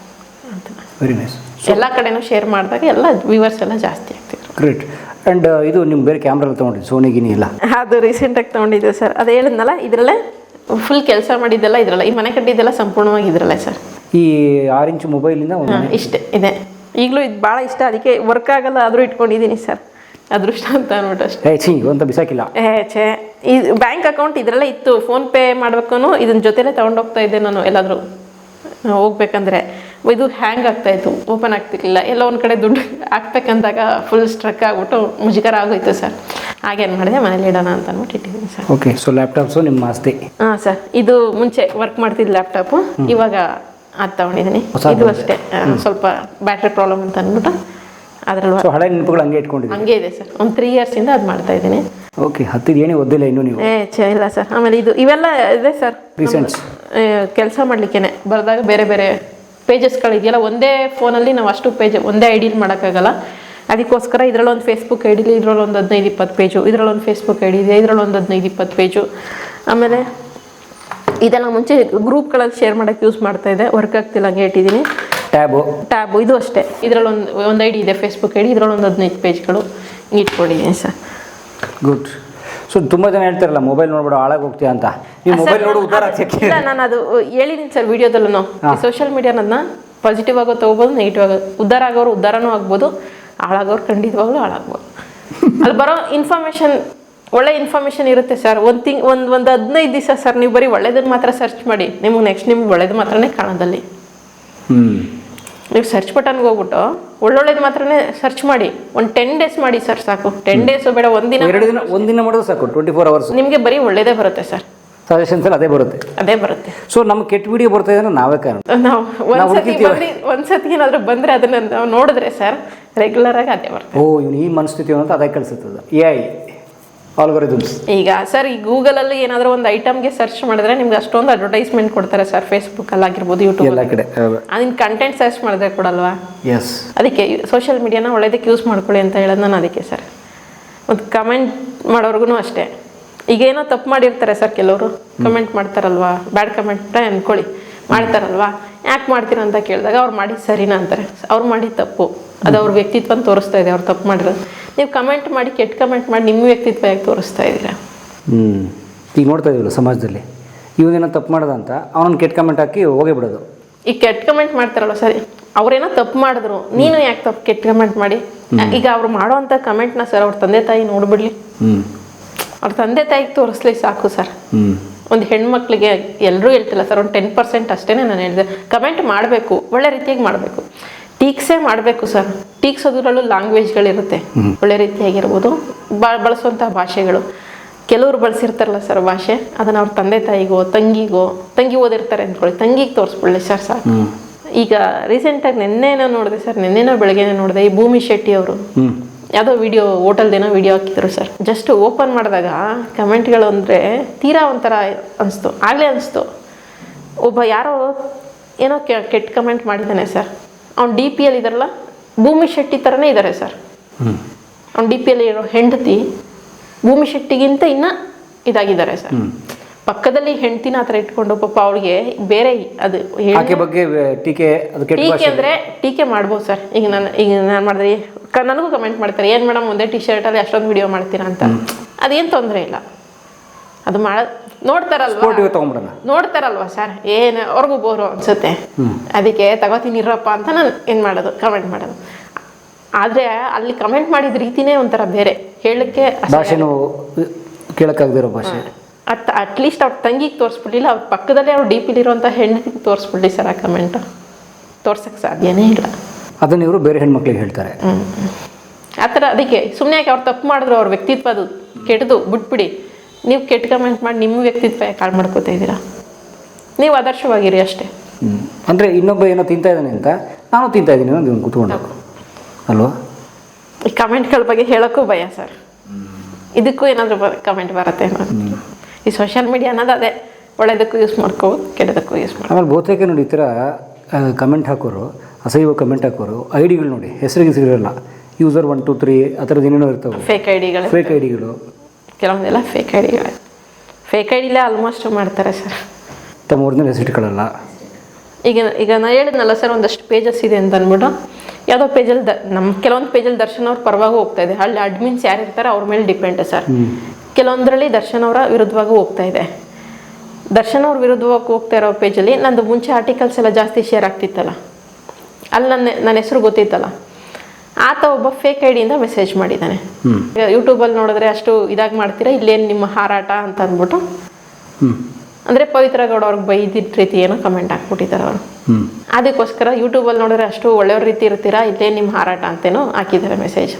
ಅಂತ ವೆರಿ ನೈಸ್ ಎಲ್ಲ ಕಡೆನೂ ಶೇರ್ ಮಾಡಿದಾಗ ಎಲ್ಲ ವ್ಯೂವರ್ಸ್ ಎಲ್ಲ ಜಾಸ್ತಿ ಆಗ್ತಿದ್ರು. ಗ್ರೇಟ್ ಆ್ಯಂಡ್ ಇದು ನಿಮ್ಮ ಬೇರೆ ಕ್ಯಾಮ್ರಾ ತೊಗೊಂಡಿದ್ದು ಸೋನಿ ಗಿನಿ ಎಲ್ಲ ಅದು ರೀಸೆಂಟಾಗಿ ತೊಗೊಂಡಿದ್ದೆ ಸರ್ ಅದು ಹೇಳಿದ್ನಲ್ಲ ಇದರಲ್ಲೇ ಫುಲ್ ಕೆಲಸ ಮಾಡಿದ್ದೆಲ್ಲ ಇದರಲ್ಲ ಈ ಮನೆ ಕಟ್ಟಿದ್ದೆಲ್ಲ ಸಂಪೂರ್ಣವಾಗಿ ಇದ್ರಲ್ಲ ಸರ್ ಈ ಆರು ಇಂಚ್ ಮೊಬೈಲಿಂದ ಒಂದು ಹಾಂ ಇಷ್ಟೇ ಇದೆ. ಈಗಲೂ ಇದು ಭಾಳ ಇಷ್ಟ ಅದಕ್ಕೆ ವರ್ಕ್ ಆಗಲ್ಲ ಆದರೂ ಇಟ್ಕೊಂಡಿದ್ದೀನಿ ಸರ್ ಅದೃಷ್ಟ ಅಂತ ಅನ್ಬಿಟ್ಟು ಅಷ್ಟೇ. ಏ ಛೀ ಅಂತ ಬಿಸಾಕಿಲ್ಲ. ಏ ಛೇ ಇದು ಬ್ಯಾಂಕ್ ಅಕೌಂಟ್ ಇದರಲ್ಲೇ ಇತ್ತು ಫೋನ್ಪೇ ಮಾಡಬೇಕು ಇದನ್ನ ಜೊತೆಲೇ ತೊಗೊಂಡೋಗ್ತಾ ಇದ್ದೆ ನಾನು ಎಲ್ಲಾದರೂ. ಹೋಗ್ಬೇಕಂದ್ರೆ. ಇದು ಹ್ಯಾಂಗ್ ಆಗ್ತಾ ಇತ್ತು. ಓಪನ್ ಆಗ್ತಿರ್ಲಿಲ್ಲ. ಎಲ್ಲ ಒಂದು ಕಡೆ ದುಡ್ಡು ಹಾಕ್ಬೇಕಂದಾಗ ಫುಲ್ ಸ್ಟ್ರಕ್ ಆಗ್ಬಿಟ್ಟು ಮುಜುಗರ ಆಗೋಯ್ತು ಸರ್. ಹಾಗೇನು ಮಾಡಿದೆ ಮನೇಲಿ ಇಡೋಣ ಅಂತ ಅಂದ್ಬಿಟ್ಟು ಇಟ್ಟಿದ್ದೀನಿ ಸರ್. ಓಕೆ ಸೊ ಲ್ಯಾಪ್ಟಾಪ್ಸು ನಿಮ್ಮ ಆಸ್ತಿ. ಹಾಂ ಸರ್. ಇದು ಮುಂಚೆ ವರ್ಕ್ ಮಾಡ್ತಿದ್ದ ಲ್ಯಾಪ್ಟಾಪು ಇವಾಗ ಅದು ತಗೊಂಡಿದ್ದೀನಿ. ಇದು ಅಷ್ಟೇ. ಸ್ವಲ್ಪ ಬ್ಯಾಟ್ರಿ ಪ್ರಾಬ್ಲಮ್ ಅಂತ ಅಂದ್ಬಿಟ್ಟು ಅದ್ರಲ್ಲಿ ಸೊ ಹಳೆ ನೆನಪುಗಳು ಹಂಗೆ ಇಟ್ಕೊಂಡಿದ್ದೀನಿ ಹಂಗೆ ಇದೆ ಸರ್. ಒಂದು ತ್ರೀ ಇಯರ್ಸಿಂದ ಅದು ಮಾಡ್ತಾ ಇದ್ದೀನಿ. ಓಕೆ ಹತ್ತಿದ ಏನೇ ಓದಿಲ್ಲ ಇನ್ನೂ ನೀವು. ಏ ಚೇ ಇಲ್ಲ ಸರ್. ಆಮೇಲೆ ಇದು ಇವೆಲ್ಲ ಇದೆ ಸರ್. ರೀಸೆಂಟ್ಸ್ ಕೆಲಸ ಮಾಡ್ಲಿಕ್ಕೇನೆ. ಬರೆದಾಗ ಬೇರೆ ಬೇರೆ ಪೇಜಸ್ಗಳಿದೆಯಲ್ಲ ಒಂದೇ ಫೋನಲ್ಲಿ ನಾವು ಅಷ್ಟು ಪೇಜ್ ಒಂದೇ ಐಡಿಲಿ ಡಿಲಿ ಮಾಡೋಕ್ಕಾಗಲ್ಲ. ಅದಕ್ಕೋಸ್ಕರ ಇದರಲ್ಲೊಂದು ಫೇಸ್ಬುಕ್ ಐ ಡಿಲಿ ಇದರಲ್ಲೊಂದು ಹದಿನೈದು ಇಪ್ಪತ್ತು ಪೇಜು ಇದರಲ್ಲೊಂದು ಫೇಸ್ಬುಕ್ ಐಡಿ ಇದೆ ಇದರಲ್ಲೊಂದು ಹದಿನೈದು ಇಪ್ಪತ್ತು ಪೇಜು ಆಮೇಲೆ ಇದೆಲ್ಲ ಮುಂಚೆ ಗ್ರೂಪ್ಗಳಲ್ಲಿ ಶೇರ್ ಮಾಡೋಕ್ಕೆ ಯೂಸ್ ಮಾಡ್ತಾ ಇದ್ದೆ. ವರ್ಕ್ ಆಗ್ತಿಲ್ಲ ಹಂಗೆ ಇಟ್ಟಿದ್ದೀನಿ. ಟ್ಯಾಬು ಟ್ಯಾಬು ಇದು ಅಷ್ಟೇ. ಇದರಲ್ಲಿ ಒಂದು ಐ ಡಿ ಇದೆ ಫೇಸ್ಬುಕ್ ಐ ಡಿ ಇದರಲ್ಲೊಂದು ಹದಿನೈದು ಪೇಜ್ಗಳು ಇಟ್ಕೊಂಡಿದ್ದೀನಿ ಸರ್. ಗುಡ್ ಸೊ ತುಂಬ ಜನ ಹೇಳ್ತಾರಲ್ಲ ಮೊಬೈಲ್ ನೋಡ್ಬೇಡ ಹಾಳಾಗಿ ಹೋಗ್ತೀಯ ಅಂತ. ನೀವು ಮೊಬೈಲ್ ನೋಡು ಉದ್ದಾರ ಆಗ್ತಕ್ಕೆ ಇಲ್ಲ ನಾನು ಅದು ಹೇಳಿದ್ದೀನಿ ಸರ್ ವಿಡಿಯೋದಲ್ಲೂ ಸೋಷಿಯಲ್ ಮೀಡಿಯಾನನ್ನ ಪಾಸಿಟಿವ್ ಆಗೋ ತಗೋಬೋದು ನೆಗೆಟಿವ್ ಆಗೋ ಉದ್ಧಾರ ಆಗೋರು ಉದ್ಧಾರನೂ ಆಗ್ಬೋದು ಹಾಳಾಗೋರು ಖಂಡಿತವಾಗ್ಲೂ ಹಾಳಾಗ್ಬೋದು. ಅಲ್ಲಿ ಬರೋ ಇನ್ಫಾರ್ಮೇಷನ್ ಒಳ್ಳೆ ಇನ್ಫಾರ್ಮೇಷನ್ ಇರುತ್ತೆ ಸರ್. ಒಂದು ತಿಂಗ್ ಒಂದು ಒಂದು ಹದಿನೈದು ದಿವಸ ಸರ್ ನೀವು ಬರೀ ಒಳ್ಳೇದನ್ನ ಮಾತ್ರ ಸರ್ಚ್ ಮಾಡಿ. ನಿಮ್ಗೆ ನೆಕ್ಸ್ಟ್ ನಿಮ್ಗೆ ಒಳ್ಳೇದು ಮಾತ್ರನೇ ಕಾಣೋದಲ್ಲಿ. ಹ್ಞೂ ನೀವು ಸರ್ಚ್ ಬಟನ್ಗೆ ಹೋಗ್ಬಿಟ್ಟು ಒಳ್ಳೊಳ್ಳೇದು ಮಾತ್ರನೇ ಸರ್ಚ್ ಮಾಡಿ. ಒಂದು ಟೆನ್ ಡೇಸ್ ಮಾಡಿ ಸರ್ ಸಾಕು. ಟೆನ್ ಡೇಸ್ ಬೇಡ ಒಂದಿನ ಎರಡು ದಿನ ಒಂದಿನ ಮಾಡೋದು ಸಾಕು ಟ್ವೆಂಟಿ ಫೋರ್ ಅವರ್ಸ್ ನಿಮಗೆ ಬರೀ ಒಳ್ಳೇದೇ ಬರುತ್ತೆ ಸರ್ ಸಜೆಷನ್ಸ್ ಎಲ್ಲ ಅದೇ ಬರುತ್ತೆ. ಅದೇ ಬರುತ್ತೆ. ಸೊ ನಮ್ಗೆ ಕೆಟ್ಟ ವಿಡಿಯೋ ಬರ್ತಾ ಇದ್ರೆ ನಾವೇ ಕಾರಣ. ನಾವು ಒಂದ್ಸತಿ. ಬಂದು ಒಂದ್ಸತಿ ಏನಾದರೂ ಬಂದರೆ ಅದನ್ನ ನಾವು ನೋಡಿದ್ರೆ ಸರ್ ರೆಗ್ಯುಲರ್ ಆಗಿ ಅದೇ ಬರುತ್ತೆ. ಓ ಇವನು ಈ ಮನಸ್ಥಿತಿ ಅಂತ ಅದೇ ಕಳಿಸುತ್ತದೆ ಎ ಐ ಆಲ್ಗೊರಿದಮ್ಸ್ ಈಗ ಸರ್ ಈ ಗೂಗಲಲ್ಲಿ ಏನಾದ್ರೂ ಒಂದು ಐಟಮ್ಗೆ ಸರ್ಚ್ ಮಾಡಿದ್ರೆ ನಿಮ್ಗೆ ಅಷ್ಟೊಂದು ಅಡ್ವರ್ಟೈಸ್ಮೆಂಟ್ ಕೊಡ್ತಾರೆ ಸರ್ ಫೇಸ್ಬುಕ್ ಅಲ್ಲಿ ಆಗಿರ್ಬೋದು ಯೂಟ್ಯೂಬ್ ಎಲ್ಲ ಕಡೆ. ಅದನ್ನ ಕಂಟೆಂಟ್ ಸರ್ಚ್ ಮಾಡಿದ್ರೆ ಕೊಡಲ್ವಾ? ಎಸ್ ಅದಕ್ಕೆ ಸೋಷಿಯಲ್ ಮೀಡಿಯಾನ ಒಳ್ಳೇದಕ್ಕೆ ಯೂಸ್ ಮಾಡ್ಕೊಳ್ಳಿ ಅಂತ ಹೇಳೋದು ನಾನು ಅದಕ್ಕೆ ಸರ್. ಒಂದು ಕಮೆಂಟ್ ಮಾಡೋರ್ಗು ಅಷ್ಟೇ. ಈಗ ಏನೋ ತಪ್ಪು ಮಾಡಿರ್ತಾರೆ ಸರ್ ಕೆಲವರು. ಕಮೆಂಟ್ ಮಾಡ್ತಾರಲ್ವಾ? ಬ್ಯಾಡ್ ಕಮೆಂಟ್ ಅನ್ಕೊಳ್ಳಿ. ಮಾಡ್ತಾರಲ್ವಾ? ಯಾಕೆ ಮಾಡ್ತೀರ ಅಂತ ಕೇಳಿದಾಗ ಅವ್ರು ಮಾಡಿ ಸರಿನಾ ಅಂತಾರೆ. ಅವ್ರು ಮಾಡಿ ತಪ್ಪು. ಅದು ಅವ್ರ ವ್ಯಕ್ತಿತ್ವನ ತೋರಿಸ್ತಾ ಇದೆ ಅವ್ರು ತಪ್ಪು ಮಾಡಿರೋದು ನೀವು ಕಮೆಂಟ್ ಮಾಡಿ ಕೆಟ್ಟ ಕಮೆಂಟ್ ಮಾಡಿ ನಿಮ್ಮ ವ್ಯಕ್ತಿತ್ವ ಯಾಕೆ ತೋರಿಸ್ತಾ ಇದ್ದೀರಾ? ಹ್ಞೂ ಈಗ ನೋಡ್ತಾ ಇದೀವಲ್ಲ ಸಮಾಜದಲ್ಲಿ. ಇವನೇನೋ ತಪ್ಪು ಮಾಡ್ದ ಅಂತ ಅವನನ್ನು ಕೆಟ್ಟ ಕಮೆಂಟ್ ಹಾಕಿ ಹೋಗಿ ಬಿಡೋದು. ಈಗ ಕೆಟ್ಟ ಕಮೆಂಟ್ ಮಾಡ್ತಾರಲ್ಲ ಸರಿ ಅವ್ರೇನೋ ತಪ್ಪು ಮಾಡಿದ್ರು ನೀನು ಯಾಕೆ ತಪ್ಪು ಕೆಟ್ಟ ಕಮೆಂಟ್ ಮಾಡಿ? ಈಗ ಅವ್ರು ಮಾಡೋವಂಥ ಕಮೆಂಟ್ನ ಸರ್ ಅವ್ರ ತಂದೆ ತಾಯಿ ನೋಡ್ಬಿಡ್ಲಿ. ಅವ್ರ ತಂದೆ ತಾಯಿಗೆ ತೋರಿಸ್ಲಿ ಸಾಕು ಸರ್. ಒಂದು ಹೆಣ್ಮಕ್ಳಿಗೆ ಎಲ್ಲರೂ ಹೇಳ್ತಿಲ್ಲ ಸರ್ ಒಂದು ಟೆನ್ ಪರ್ಸೆಂಟ್ ಅಷ್ಟೇ ನಾನು ಹೇಳಿದೆ. ಕಮೆಂಟ್ ಮಾಡಬೇಕು ಒಳ್ಳೆ ರೀತಿಯಾಗಿ ಮಾಡಬೇಕು. ಟೀಕ್ಸೇ ಮಾಡಬೇಕು ಸರ್ ಟೀಕ್ಸೋದ್ರಲ್ಲೂ ಲ್ಯಾಂಗ್ವೇಜ್ಗಳಿರುತ್ತೆ ಒಳ್ಳೆ ರೀತಿಯಾಗಿರ್ಬೋದು. ಬಾ ಬಳಸುವಂಥ ಭಾಷೆಗಳು. ಕೆಲವರು ಬಳಸಿರ್ತಾರಲ್ಲ ಸರ್ ಭಾಷೆ. ಅದನ್ನು ಅವ್ರ ತಂದೆ ತಾಯಿಗೋ ತಂಗಿಗೋ ತಂಗಿ ಓದಿರ್ತಾರೆ ಅಂದ್ಕೊಳ್ಳಿ. ತಂಗಿಗೆ ತೋರಿಸ್ಬಿಡ್ಲಿ ಸರ್ ಸಾಕು. ಈಗ ರೀಸೆಂಟಾಗಿ ನೆನ್ನೆನೋ ನೋಡಿದೆ ಸರ್ ನಿನ್ನೆನೋ ಬೆಳಗ್ಗೆನೇ ನೋಡಿದೆ ಈ ಭೂಮಿ ಶೆಟ್ಟಿ ಅವರು. ಯಾವುದೋ ವಿಡಿಯೋ ಹೋಟೆಲ್ದೇನೋ ವಿಡಿಯೋ ಹಾಕಿದ್ರು ಸರ್ ಜಸ್ಟ್ ಓಪನ್ ಮಾಡಿದಾಗ ಕಮೆಂಟ್ಗಳು ಅಂದರೆ ತೀರಾ ಒಂಥರ ಅನಿಸ್ತು. ಆಗಲೇ ಅನಿಸ್ತು. ಒಬ್ಬ ಯಾರೋ ಏನೋ ಕೆ- ಕೆಟ್ಟ ಕಮೆಂಟ್ ಮಾಡಿದ್ದಾನೆ ಸರ್ ಅವ್ನು ಡಿ ಪಿ ಎಲ್ ಇದಾರಲ್ಲ ಭೂಮಿ ಶೆಟ್ಟಿ ಥರನೇ ಇದ್ದಾರೆ ಸರ್. ಅವ್ನು ಡಿ ಪಿ ಎಲ್ ಇರೋ ಹೆಂಡತಿ ಭೂಮಿ ಶೆಟ್ಟಿಗಿಂತ ಇನ್ನ ಇದಾಗಿದ್ದಾರೆ ಸರ್. ಪಕ್ಕದಲ್ಲಿ ಹೆಂಡತಿನ ಹತ್ರ ಥರ ಇಟ್ಕೊಂಡು ಪಾಪ ಅವಳಿಗೆ ಬೇರೆ ಅದು ಬಗ್ಗೆ ಟೀಕೆ ಟೀಕೆ ಅಂದ್ರೆ ಟೀಕೆ ಮಾಡ್ಬೋದು ಸರ್. ಈಗ ನಾನು ಈಗ ನಾನು ಮಾಡಿದ್ರೆ ನನಗೂ ಕಮೆಂಟ್ ಮಾಡ್ತಾರೆ ಏನು ಮೇಡಮ್ ಒಂದೇ ಟಿ ಶರ್ಟಲ್ಲಿ ಅಷ್ಟೊಂದು ವಿಡಿಯೋ ಮಾಡ್ತೀರಾ? ಅಂತ. ಅದೇನು ತೊಂದರೆ ಇಲ್ಲ. ಅದು ಮಾಡ ನೋಡ್ತಾರಲ್ವಾ? ಸ್ಪೋರ್ಟಿವ್ ತೊಗೊಂಬಿಡೋಣ ನೋಡ್ತಾರಲ್ವಾ ಸರ್ ಏನು ಅವ್ರಿಗೂ ಬೋರು ಅನ್ಸುತ್ತೆ. ಅದಕ್ಕೆ ತಗೋತೀನಿ ಇರಪ್ಪ ಅಂತ ನಾನು ಏನು ಮಾಡೋದು? ಕಮೆಂಟ್ ಮಾಡೋದು. ಆದರೆ ಅಲ್ಲಿ ಕಮೆಂಟ್ ಮಾಡಿದ ರೀತಿನೇ ಒಂಥರ ಬೇರೆ. ಹೇಳಕ್ಕೆ ಭಾಷೆನೂ ಕೇಳೋಕ್ಕಾಗದಿರೋ ಭಾಷೆ. ಅಟ್ ಅಟ್ಲೀಸ್ಟ್ ಅವ್ರ ತಂಗಿಗೆ ತೋರಿಸ್ಬಿಡ್ಲಿಲ್ಲ ಅವ್ರ ಪಕ್ಕದಲ್ಲೇ ಅವ್ರು ಡಿ ಪಿಲಿರುವಂಥ ಹೆಂಡತಿಗೆ ತೋರಿಸ್ಬಿಡ್ಲಿ ಸರ್ ಆ ಕಮೆಂಟು ತೋರ್ಸಕ್ಕೆ ಸಾಧ್ಯನೇ ಇಲ್ಲ. ಅದನ್ನ ಇವರು ಬೇರೆ ಹೆಣ್ಮಕ್ಳಿಗೆ ಹೇಳ್ತಾರೆ. ಆ ಥರ ಅದಕ್ಕೆ ಸುಮ್ಮನೆ ಯಾಕೆ ಅವ್ರು ತಪ್ಪು ಮಾಡಿದ್ರು ಅವ್ರ ವ್ಯಕ್ತಿತ್ವ ಅದು ಕೆಟ್ಟದು ಬಿಟ್ಬಿಡಿ. ನೀವು ಕೆಟ್ಟ ಕಮೆಂಟ್ ಮಾಡಿ ನಿಮ್ಮ ವ್ಯಕ್ತಿತ್ವ ಯಾಕೆ ಹಾಳು ಮಾಡ್ಕೋತಾ ಇದ್ದೀರಾ? ನೀವು ಆದರ್ಶವಾಗಿರಿ ಅಷ್ಟೇ. ಹ್ಞೂ ಅಂದರೆ ಇನ್ನೊಬ್ಬ ಏನೋ ತಿಂತಾ ಇದ್ದಾನೆ ಅಂತ ನಾನು ತಿಂತಾ ಇದ್ದೀನಿ ಅಂತ ಕೂತ್ಕೊಂಡು ಅಲ್ವಾ? ಈ ಕಮೆಂಟ್ಗಳ ಬಗ್ಗೆ ಹೇಳೋಕ್ಕೂ ಭಯ ಸರ್. ಇದಕ್ಕೂ ಏನಾದರೂ ಕಮೆಂಟ್ ಬರುತ್ತೆ ಈ ಸೋಷಿಯಲ್ ಮೀಡಿಯಾ ಅನ್ನೋದು ಅದೇ. ಒಳ್ಳೆಯದಕ್ಕೂ ಯೂಸ್ ಮಾಡ್ಕೋ ಕೆಟ್ಟದಕ್ಕೂ ಯೂಸ್ ಮಾಡಿ ಆಮೇಲೆ ಬಹುತೇಕ ನೋಡಿ ಈ ಥರ ಕಮೆಂಟ್ ಹಾಕೋರು ಅಸಹ್ಯವ ಕಮೆಂಟ್ ಹಾಕೋರು ಐ ಡಿಗಳು ನೋಡಿ ಹೆಸರಿಗೆ ಸಿಗಿರಲ್ಲ ಯೂಸರ್ ಒನ್ ಟು ತ್ರೀ ಆ ಥರದ್ದು ಏನೇನೋ ಇರ್ತವೆ. ಫೇಕ್ ಐ ಡಿಗಳು ಫೇಕ್ ಐ ಡಿಗಳು ಕೆಲವೊಂದೆಲ್ಲ ಫೇಕ್ ಐ ಡಿಗಳು ಫೇಕ್ ಐ ಡಿಲೇ ಆಲ್ಮೋಸ್ಟ್ ಮಾಡ್ತಾರೆ ಸರ್ ಮೂರನೇ ಈಗ ಈಗ ನಾನು ಹೇಳಿದ್ನಲ್ಲ ಸರ್ ಒಂದಷ್ಟು ಪೇಜಸ್ ಇದೆ ಅಂತ ಅಂದ್ಬಿಟ್ಟು. ಯಾವುದೋ ಪೇಜಲ್ಲಿ ದ ನಮ್ಮ ಕೆಲವೊಂದು ಪೇಜಲ್ಲಿ ದರ್ಶನ್ ಅವ್ರ ಪರವಾಗಿ ಹೋಗ್ತಾ ಇದೆ. ಅಲ್ಲಿ ಅಡ್ಮಿನ್ಸ್ ಯಾರು ಇರ್ತಾರೆ ಅವ್ರ ಮೇಲೆ ಡಿಪೆಂಡ್ ಸರ್ ಕೆಲವೊಂದರಲ್ಲಿ ದರ್ಶನ್ ಅವರ ವಿರುದ್ಧವಾಗೂ ಹೋಗ್ತಾ ಇದೆ. ದರ್ಶನ್ ಅವ್ರ ವಿರುದ್ಧವಾಗಿ ಹೋಗ್ತಾ ಇರೋ ಪೇಜಲ್ಲಿ ನಂದು ಮುಂಚೆ ಆರ್ಟಿಕಲ್ಸ್ ಎಲ್ಲ ಜಾಸ್ತಿ ಶೇರ್ ಆಗ್ತಿತ್ತಲ್ಲ. ಅಲ್ಲಿ ನನ್ನ ನನ್ನ ಹೆಸರು ಗೊತ್ತಿತ್ತಲ್ಲ. ಆತ ಒಬ್ಬ ಫೇಕ್ ಐ ಡಿಯಿಂದ ಮೆಸೇಜ್ ಮಾಡಿದ್ದಾನೆ. ಯೂಟ್ಯೂಬಲ್ಲಿ ನೋಡಿದ್ರೆ ಅಷ್ಟು ಇದಾಗಿ ಮಾಡ್ತೀರಾ? ಇಲ್ಲೇನು ನಿಮ್ಮ ಹಾರಾಟ ಅಂತ ಅಂದ್ಬಿಟ್ಟು. ಅಂದರೆ ಪವಿತ್ರ ಗೌಡ ಅವ್ರಿಗೆ ಬೈದಿದ್ದ ರೀತಿ ಏನೋ ಕಮೆಂಟ್ ಹಾಕ್ಬಿಟ್ಟಿದ್ದಾರೆ ಅವರು. ಅದಕ್ಕೋಸ್ಕರ ಯೂಟ್ಯೂಬಲ್ಲಿ ನೋಡಿದ್ರೆ ಅಷ್ಟು ಒಳ್ಳೆಯವ್ರ ರೀತಿ ಇರ್ತೀರಾ? ಇಲ್ಲೇ ನಿಮ್ಮ ಹಾರಾಟ ಅಂತೇನೋ ಹಾಕಿದ್ದಾರೆ ಮೆಸೇಜ್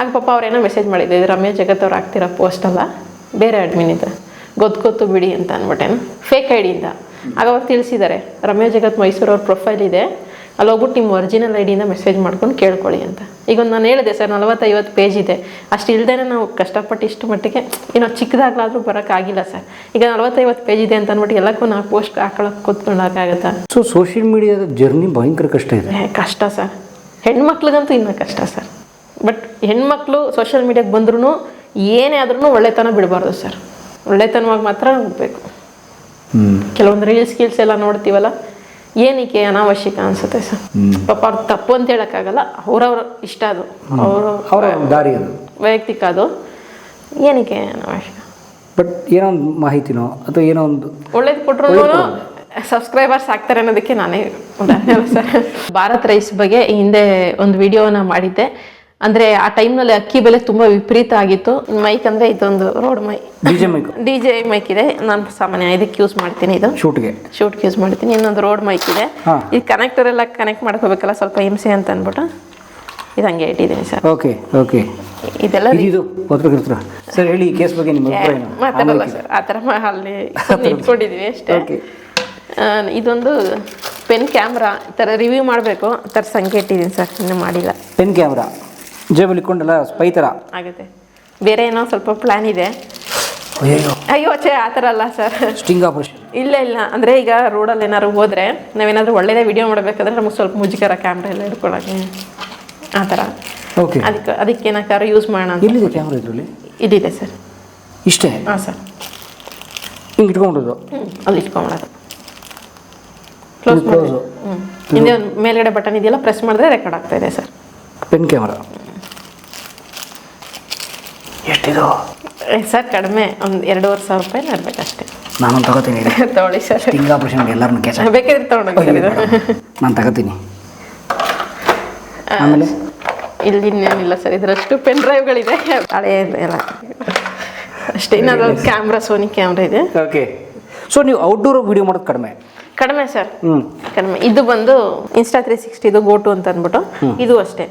ಆಗ ಪಾಪ ಅವ್ರೇನೋ ಮೆಸೇಜ್ ಮಾಡಿದ್ದೆ ಇದು ರಮ್ಯಾ ಜಗತ್ ಅವ್ರು ಹಾಕ್ತಿರೋ ಪೋಸ್ಟ್ ಅಲ್ಲ? ಬೇರೆ ಅಡ್ಮಿನ್ ಇದೆ. ಗೊತ್ತು ಗೊತ್ತು ಬಿಡಿ ಅಂತ ಅಂದ್ಬಿಟ್ಟೇನು. ಫೇಕ್ ಐ ಡಿಯಿಂದ ಆಗ ಅವ್ರು ತಿಳಿಸಿದ್ದಾರೆ ರಮ್ಯಾ ಜಗತ್ ಮೈಸೂರು ಅವ್ರ ಪ್ರೊಫೈಲ್ ಇದೆ. ಅಲ್ಲಿ ಹೋಗ್ಬಿಟ್ಟು ನಿಮ್ಮ ಒರಿಜಿನಲ್ ಐ ಡಿಯಿಂದ ಮೆಸೇಜ್ ಮಾಡ್ಕೊಂಡು ಕೇಳ್ಕೊಳ್ಳಿ ಅಂತ. ಈಗ ಒಂದು ನಾನು ಹೇಳಿದೆ ಸರ್ ನಲವತ್ತೈವತ್ತು ಪೇಜ್ ಇದೆ. ಅಷ್ಟು ಇಲ್ಲದೇ ನಾವು ಕಷ್ಟಪಟ್ಟು ಇಷ್ಟು ಮಟ್ಟಿಗೆ ಏನೋ ಚಿಕ್ಕದಾಗ್ಲಾದ್ರೂ ಬರೋಕ್ಕಾಗಿಲ್ಲ ಸರ್. ಈಗ ನಲವತ್ತೈವತ್ತು ಪೇಜ್ ಇದೆ ಅಂತ ಅಂದ್ಬಿಟ್ಟು ಎಲ್ಲಕ್ಕೂ ನಾವು ಪೋಸ್ಟ್ ಹಾಕೊಳಕ್ಕೆ ಕೂತ್ಕೊಳ್ಳೋಕ್ಕಾಗತ್ತಾ ಸೊ ಸೋಷಿಯಲ್ ಮೀಡಿಯಾದ ಜರ್ನಿ ಭಯಂಕರ ಕಷ್ಟ ಇದೆ. ಕಷ್ಟ ಸರ್. ಹೆಣ್ಮಕ್ಳಿಗಂತೂ ಇನ್ನೂ ಕಷ್ಟ ಸರ್. ಬಟ್ ಹೆಣ್ಮಕ್ಳು ಸೋಷಿಯಲ್ ಮೀಡಿಯಾಗೆ ಬಂದ್ರೂ ಏನೇ ಆದ್ರೂ ಒಳ್ಳೆತನ ಬಿಡಬಾರ್ದು ಸರ್. ಒಳ್ಳೆತನವಾಗಿ ಮಾತ್ರ ಹೋಗ್ಬೇಕು. ಕೆಲವೊಂದು ರೀಲ್ಸ್ ಸ್ಕಿಲ್ಸ್ ಎಲ್ಲ ನೋಡ್ತೀವಲ್ಲ ಏನಕ್ಕೆ ಅನಾವಶ್ಯಕ ಅನ್ಸುತ್ತೆ ಸರ್? ಪಾಪ ಅವ್ರ ತಪ್ಪು ಅಂತ ಹೇಳೋಕ್ಕಾಗಲ್ಲ. ಅವ್ರವ್ರ ಇಷ್ಟ ಅದು. ಅವರು ಅವರ ದಾರಿ ಅದು. ವೈಯಕ್ತಿಕ ಅದು. ಏನಕ್ಕೆ ಅನಾವಶ್ಯಕ? ಬಟ್ ಏನೋ ಒಂದು ಮಾಹಿತಿನೋ ಅಥವಾ ಏನೋ ಒಂದು ಒಳ್ಳೇದು ಕೊಟ್ಟರು ಸಬ್ಸ್ಕ್ರೈಬರ್ಸ್ ಆಗ್ತಾರೆ ಅನ್ನೋದಕ್ಕೆ ನಾನೇ ಉದಾಹರಣೆ ಸರ್. ಭಾರತ್ ರೈಸ್ ಬಗ್ಗೆ ಹಿಂದೆ ಒಂದು ವಿಡಿಯೋನ ಮಾಡಿದ್ದೆ. ಅಂದರೆ ಆ ಟೈಮ್ನಲ್ಲಿ ಅಕ್ಕಿ ಬೆಲೆ ತುಂಬಾ ವಿಪರೀತ ಆಗಿತ್ತು. ಮೈಕ್ ಅಂದ್ರೆ ಇದೊಂದು Rode my DJ mic DJ mic ಇದೆ. ನಾನು ಸಾಮಾನ್ಯ ಇದಕ್ಕೆ ಯೂಸ್ ಮಾಡ್ತೀನಿ ಇದು. ಶೂಟ್ಗೆ ಶೂಟ್ ಯೂಸ್ ಮಾಡ್ತೀನಿ. ಇನ್ನೊಂದು ರೋಡ್ ಮೈಕ್ ಇದೆ. ಈ ಕನೆಕ್ಟರ್ ಎಲ್ಲ ಕನೆಕ್ಟ್ ಮಾಡ್ಕೋಬೇಕಲ್ಲ ಸ್ವಲ್ಪ ಹಿಂಸೆ ಅಂತ ಅಂದ್ಬಿಟ್ಟು. ಇದು ಹಂಗೆ ಇಟ್ಟಿದ್ದೀನಿ ಸರ್. ಓಕೆ ಓಕೆ ಇದೆಲ್ಲ ಇದು ಪತ್ರಕರ್ತರ ಸರ್ ಹೇಳಿ ಈ ಕೇಸ್ ಬಗ್ಗೆ ನಿಮ್ಮ ಅಭಿಪ್ರಾಯ ಮಾತಾಡಲ್ಲ ಸರ್. ಆ ಥರ ಅಲ್ಲಿ ಸುಮ್ನೆ ಅಷ್ಟೇ. ಇದೊಂದು ಪೆನ್ ಕ್ಯಾಮ್ರಾ ಈ ಥರ ರಿವ್ಯೂ ಮಾಡಬೇಕು. ಆ ಥರ ಸಂಖ್ಯೆ ಇಟ್ಟಿದ್ದೀನಿ ಸರ್. ಇನ್ನೂ ಮಾಡಿಲ್ಲ. ಪೆನ್ ಕ್ಯಾಮ್ರಾ ಜೇಬಲ್ಲಿ ಇಟ್ಕೊಂಡಲ್ಲ ಸ್ಪೈ ಥರ ಆಗುತ್ತೆ. ಬೇರೆ ಏನೋ ಸ್ವಲ್ಪ ಪ್ಲ್ಯಾನ್ ಇದೆ. ಅಯ್ಯೋ ಅಯ್ಯೋ ಛೇ ಆ ಥರ ಅಲ್ಲ ಸರ್ ಸ್ಟಿಂಗ್ ಆಪರೇಷನ್ ಇಲ್ಲ ಇಲ್ಲ. ಅಂದರೆ ಈಗ ರೋಡಲ್ಲಿ ಏನಾದ್ರು ಹೋದರೆ ನಾವೇನಾದರೂ ಒಳ್ಳೆಯದೇ ವಿಡಿಯೋ ಮಾಡಬೇಕಾದ್ರೆ ನಮಗೆ ಸ್ವಲ್ಪ ಮುಜುಗರ ಕ್ಯಾಮ್ರಾ ಎಲ್ಲ ಹಿಡ್ಕೊಳ್ಳೋಕೆ ಆ ಥರ. ಓಕೆ ಅದಕ್ಕೆ ಅದಕ್ಕೆ ಏನಕ್ಕಾರು ಯೂಸ್ ಮಾಡೋಣ ಎಲ್ಲಿದೆ ಕ್ಯಾಮ್ರಾ ಇದರಲ್ಲಿ? ಇದಿದೆ ಸರ್ ಇಷ್ಟೇ? ಹಾಂ ಸರ್ ಹಿಂಗೆ ಇಟ್ಕೊಂಡೋದು ಅಲ್ಲಿ ಇಟ್ಕೊಂಬಿಡೋದು ಕ್ಲೋಸ್ ಮಾಡೋದು. ಹಿಂದೆ ಒಂದು ಮೇಲ್ಗಡೆ ಬಟನ್ ಇದೆಯಲ್ಲ ಪ್ರೆಸ್ ಮಾಡಿದ್ರೆ ರೆಕಾರ್ಡ್ ಆಗ್ತಾ ಇದೆ ಸರ್ ಪೆನ್ ಕ್ಯಾಮ್ರಾ ಎಷ್ಟಿದು? ಸರ್ ಕಡಿಮೆ. ಒಂದು ಎರಡೂವರೆ ಸಾವಿರ ರೂಪಾಯಿ ನೋಡ್ಬೇಕಷ್ಟೇ ನಾನು ತಗೋತೀನಿ ತಗೊಳ್ಳಿ ಸರ್. ಸ್ಟಿಂಗ್ ಆಪರೇಷನ್ಗೆ ಎಲ್ಲರನ್ನು ಬೇಕಾದ್ರೆ ತೊಗೊಂಡೋಗಿ ಸರ್ ನಾನು ತಗೋತೀನಿ. ಆಮೇಲೆ? ಇಲ್ಲಿ ಇನ್ನೇನಿಲ್ಲ ಸರ್. ಇದರಷ್ಟು ಪೆನ್ ಡ್ರೈವ್ಗಳಿದೆ ಹಳೆ ಎಲ್ಲ. ಅಷ್ಟೇ. ಇನ್ನೊಂದು ಕ್ಯಾಮ್ರಾ ಸೋನಿ ಕ್ಯಾಮ್ರಾ ಇದೆ. ಓಕೆ ಸೊ ನೀವು ಔಟ್ಡೋರ್ ವಿಡಿಯೋ ಮಾಡೋದು ಕಡಿಮೆ? ಕಡಿಮೆ ಸರ್. ಕಡಿಮೆ. ಇದು ಬಂದು ಇನ್ಸ್ಟಾ ತ್ರೀ ಸಿಕ್ಸ್ಟಿ ಇದು ಗೋಟು ಅಂತ ಅಂದ್ಬಿಟ್ಟು. ಇದು ಅಷ್ಟೇ.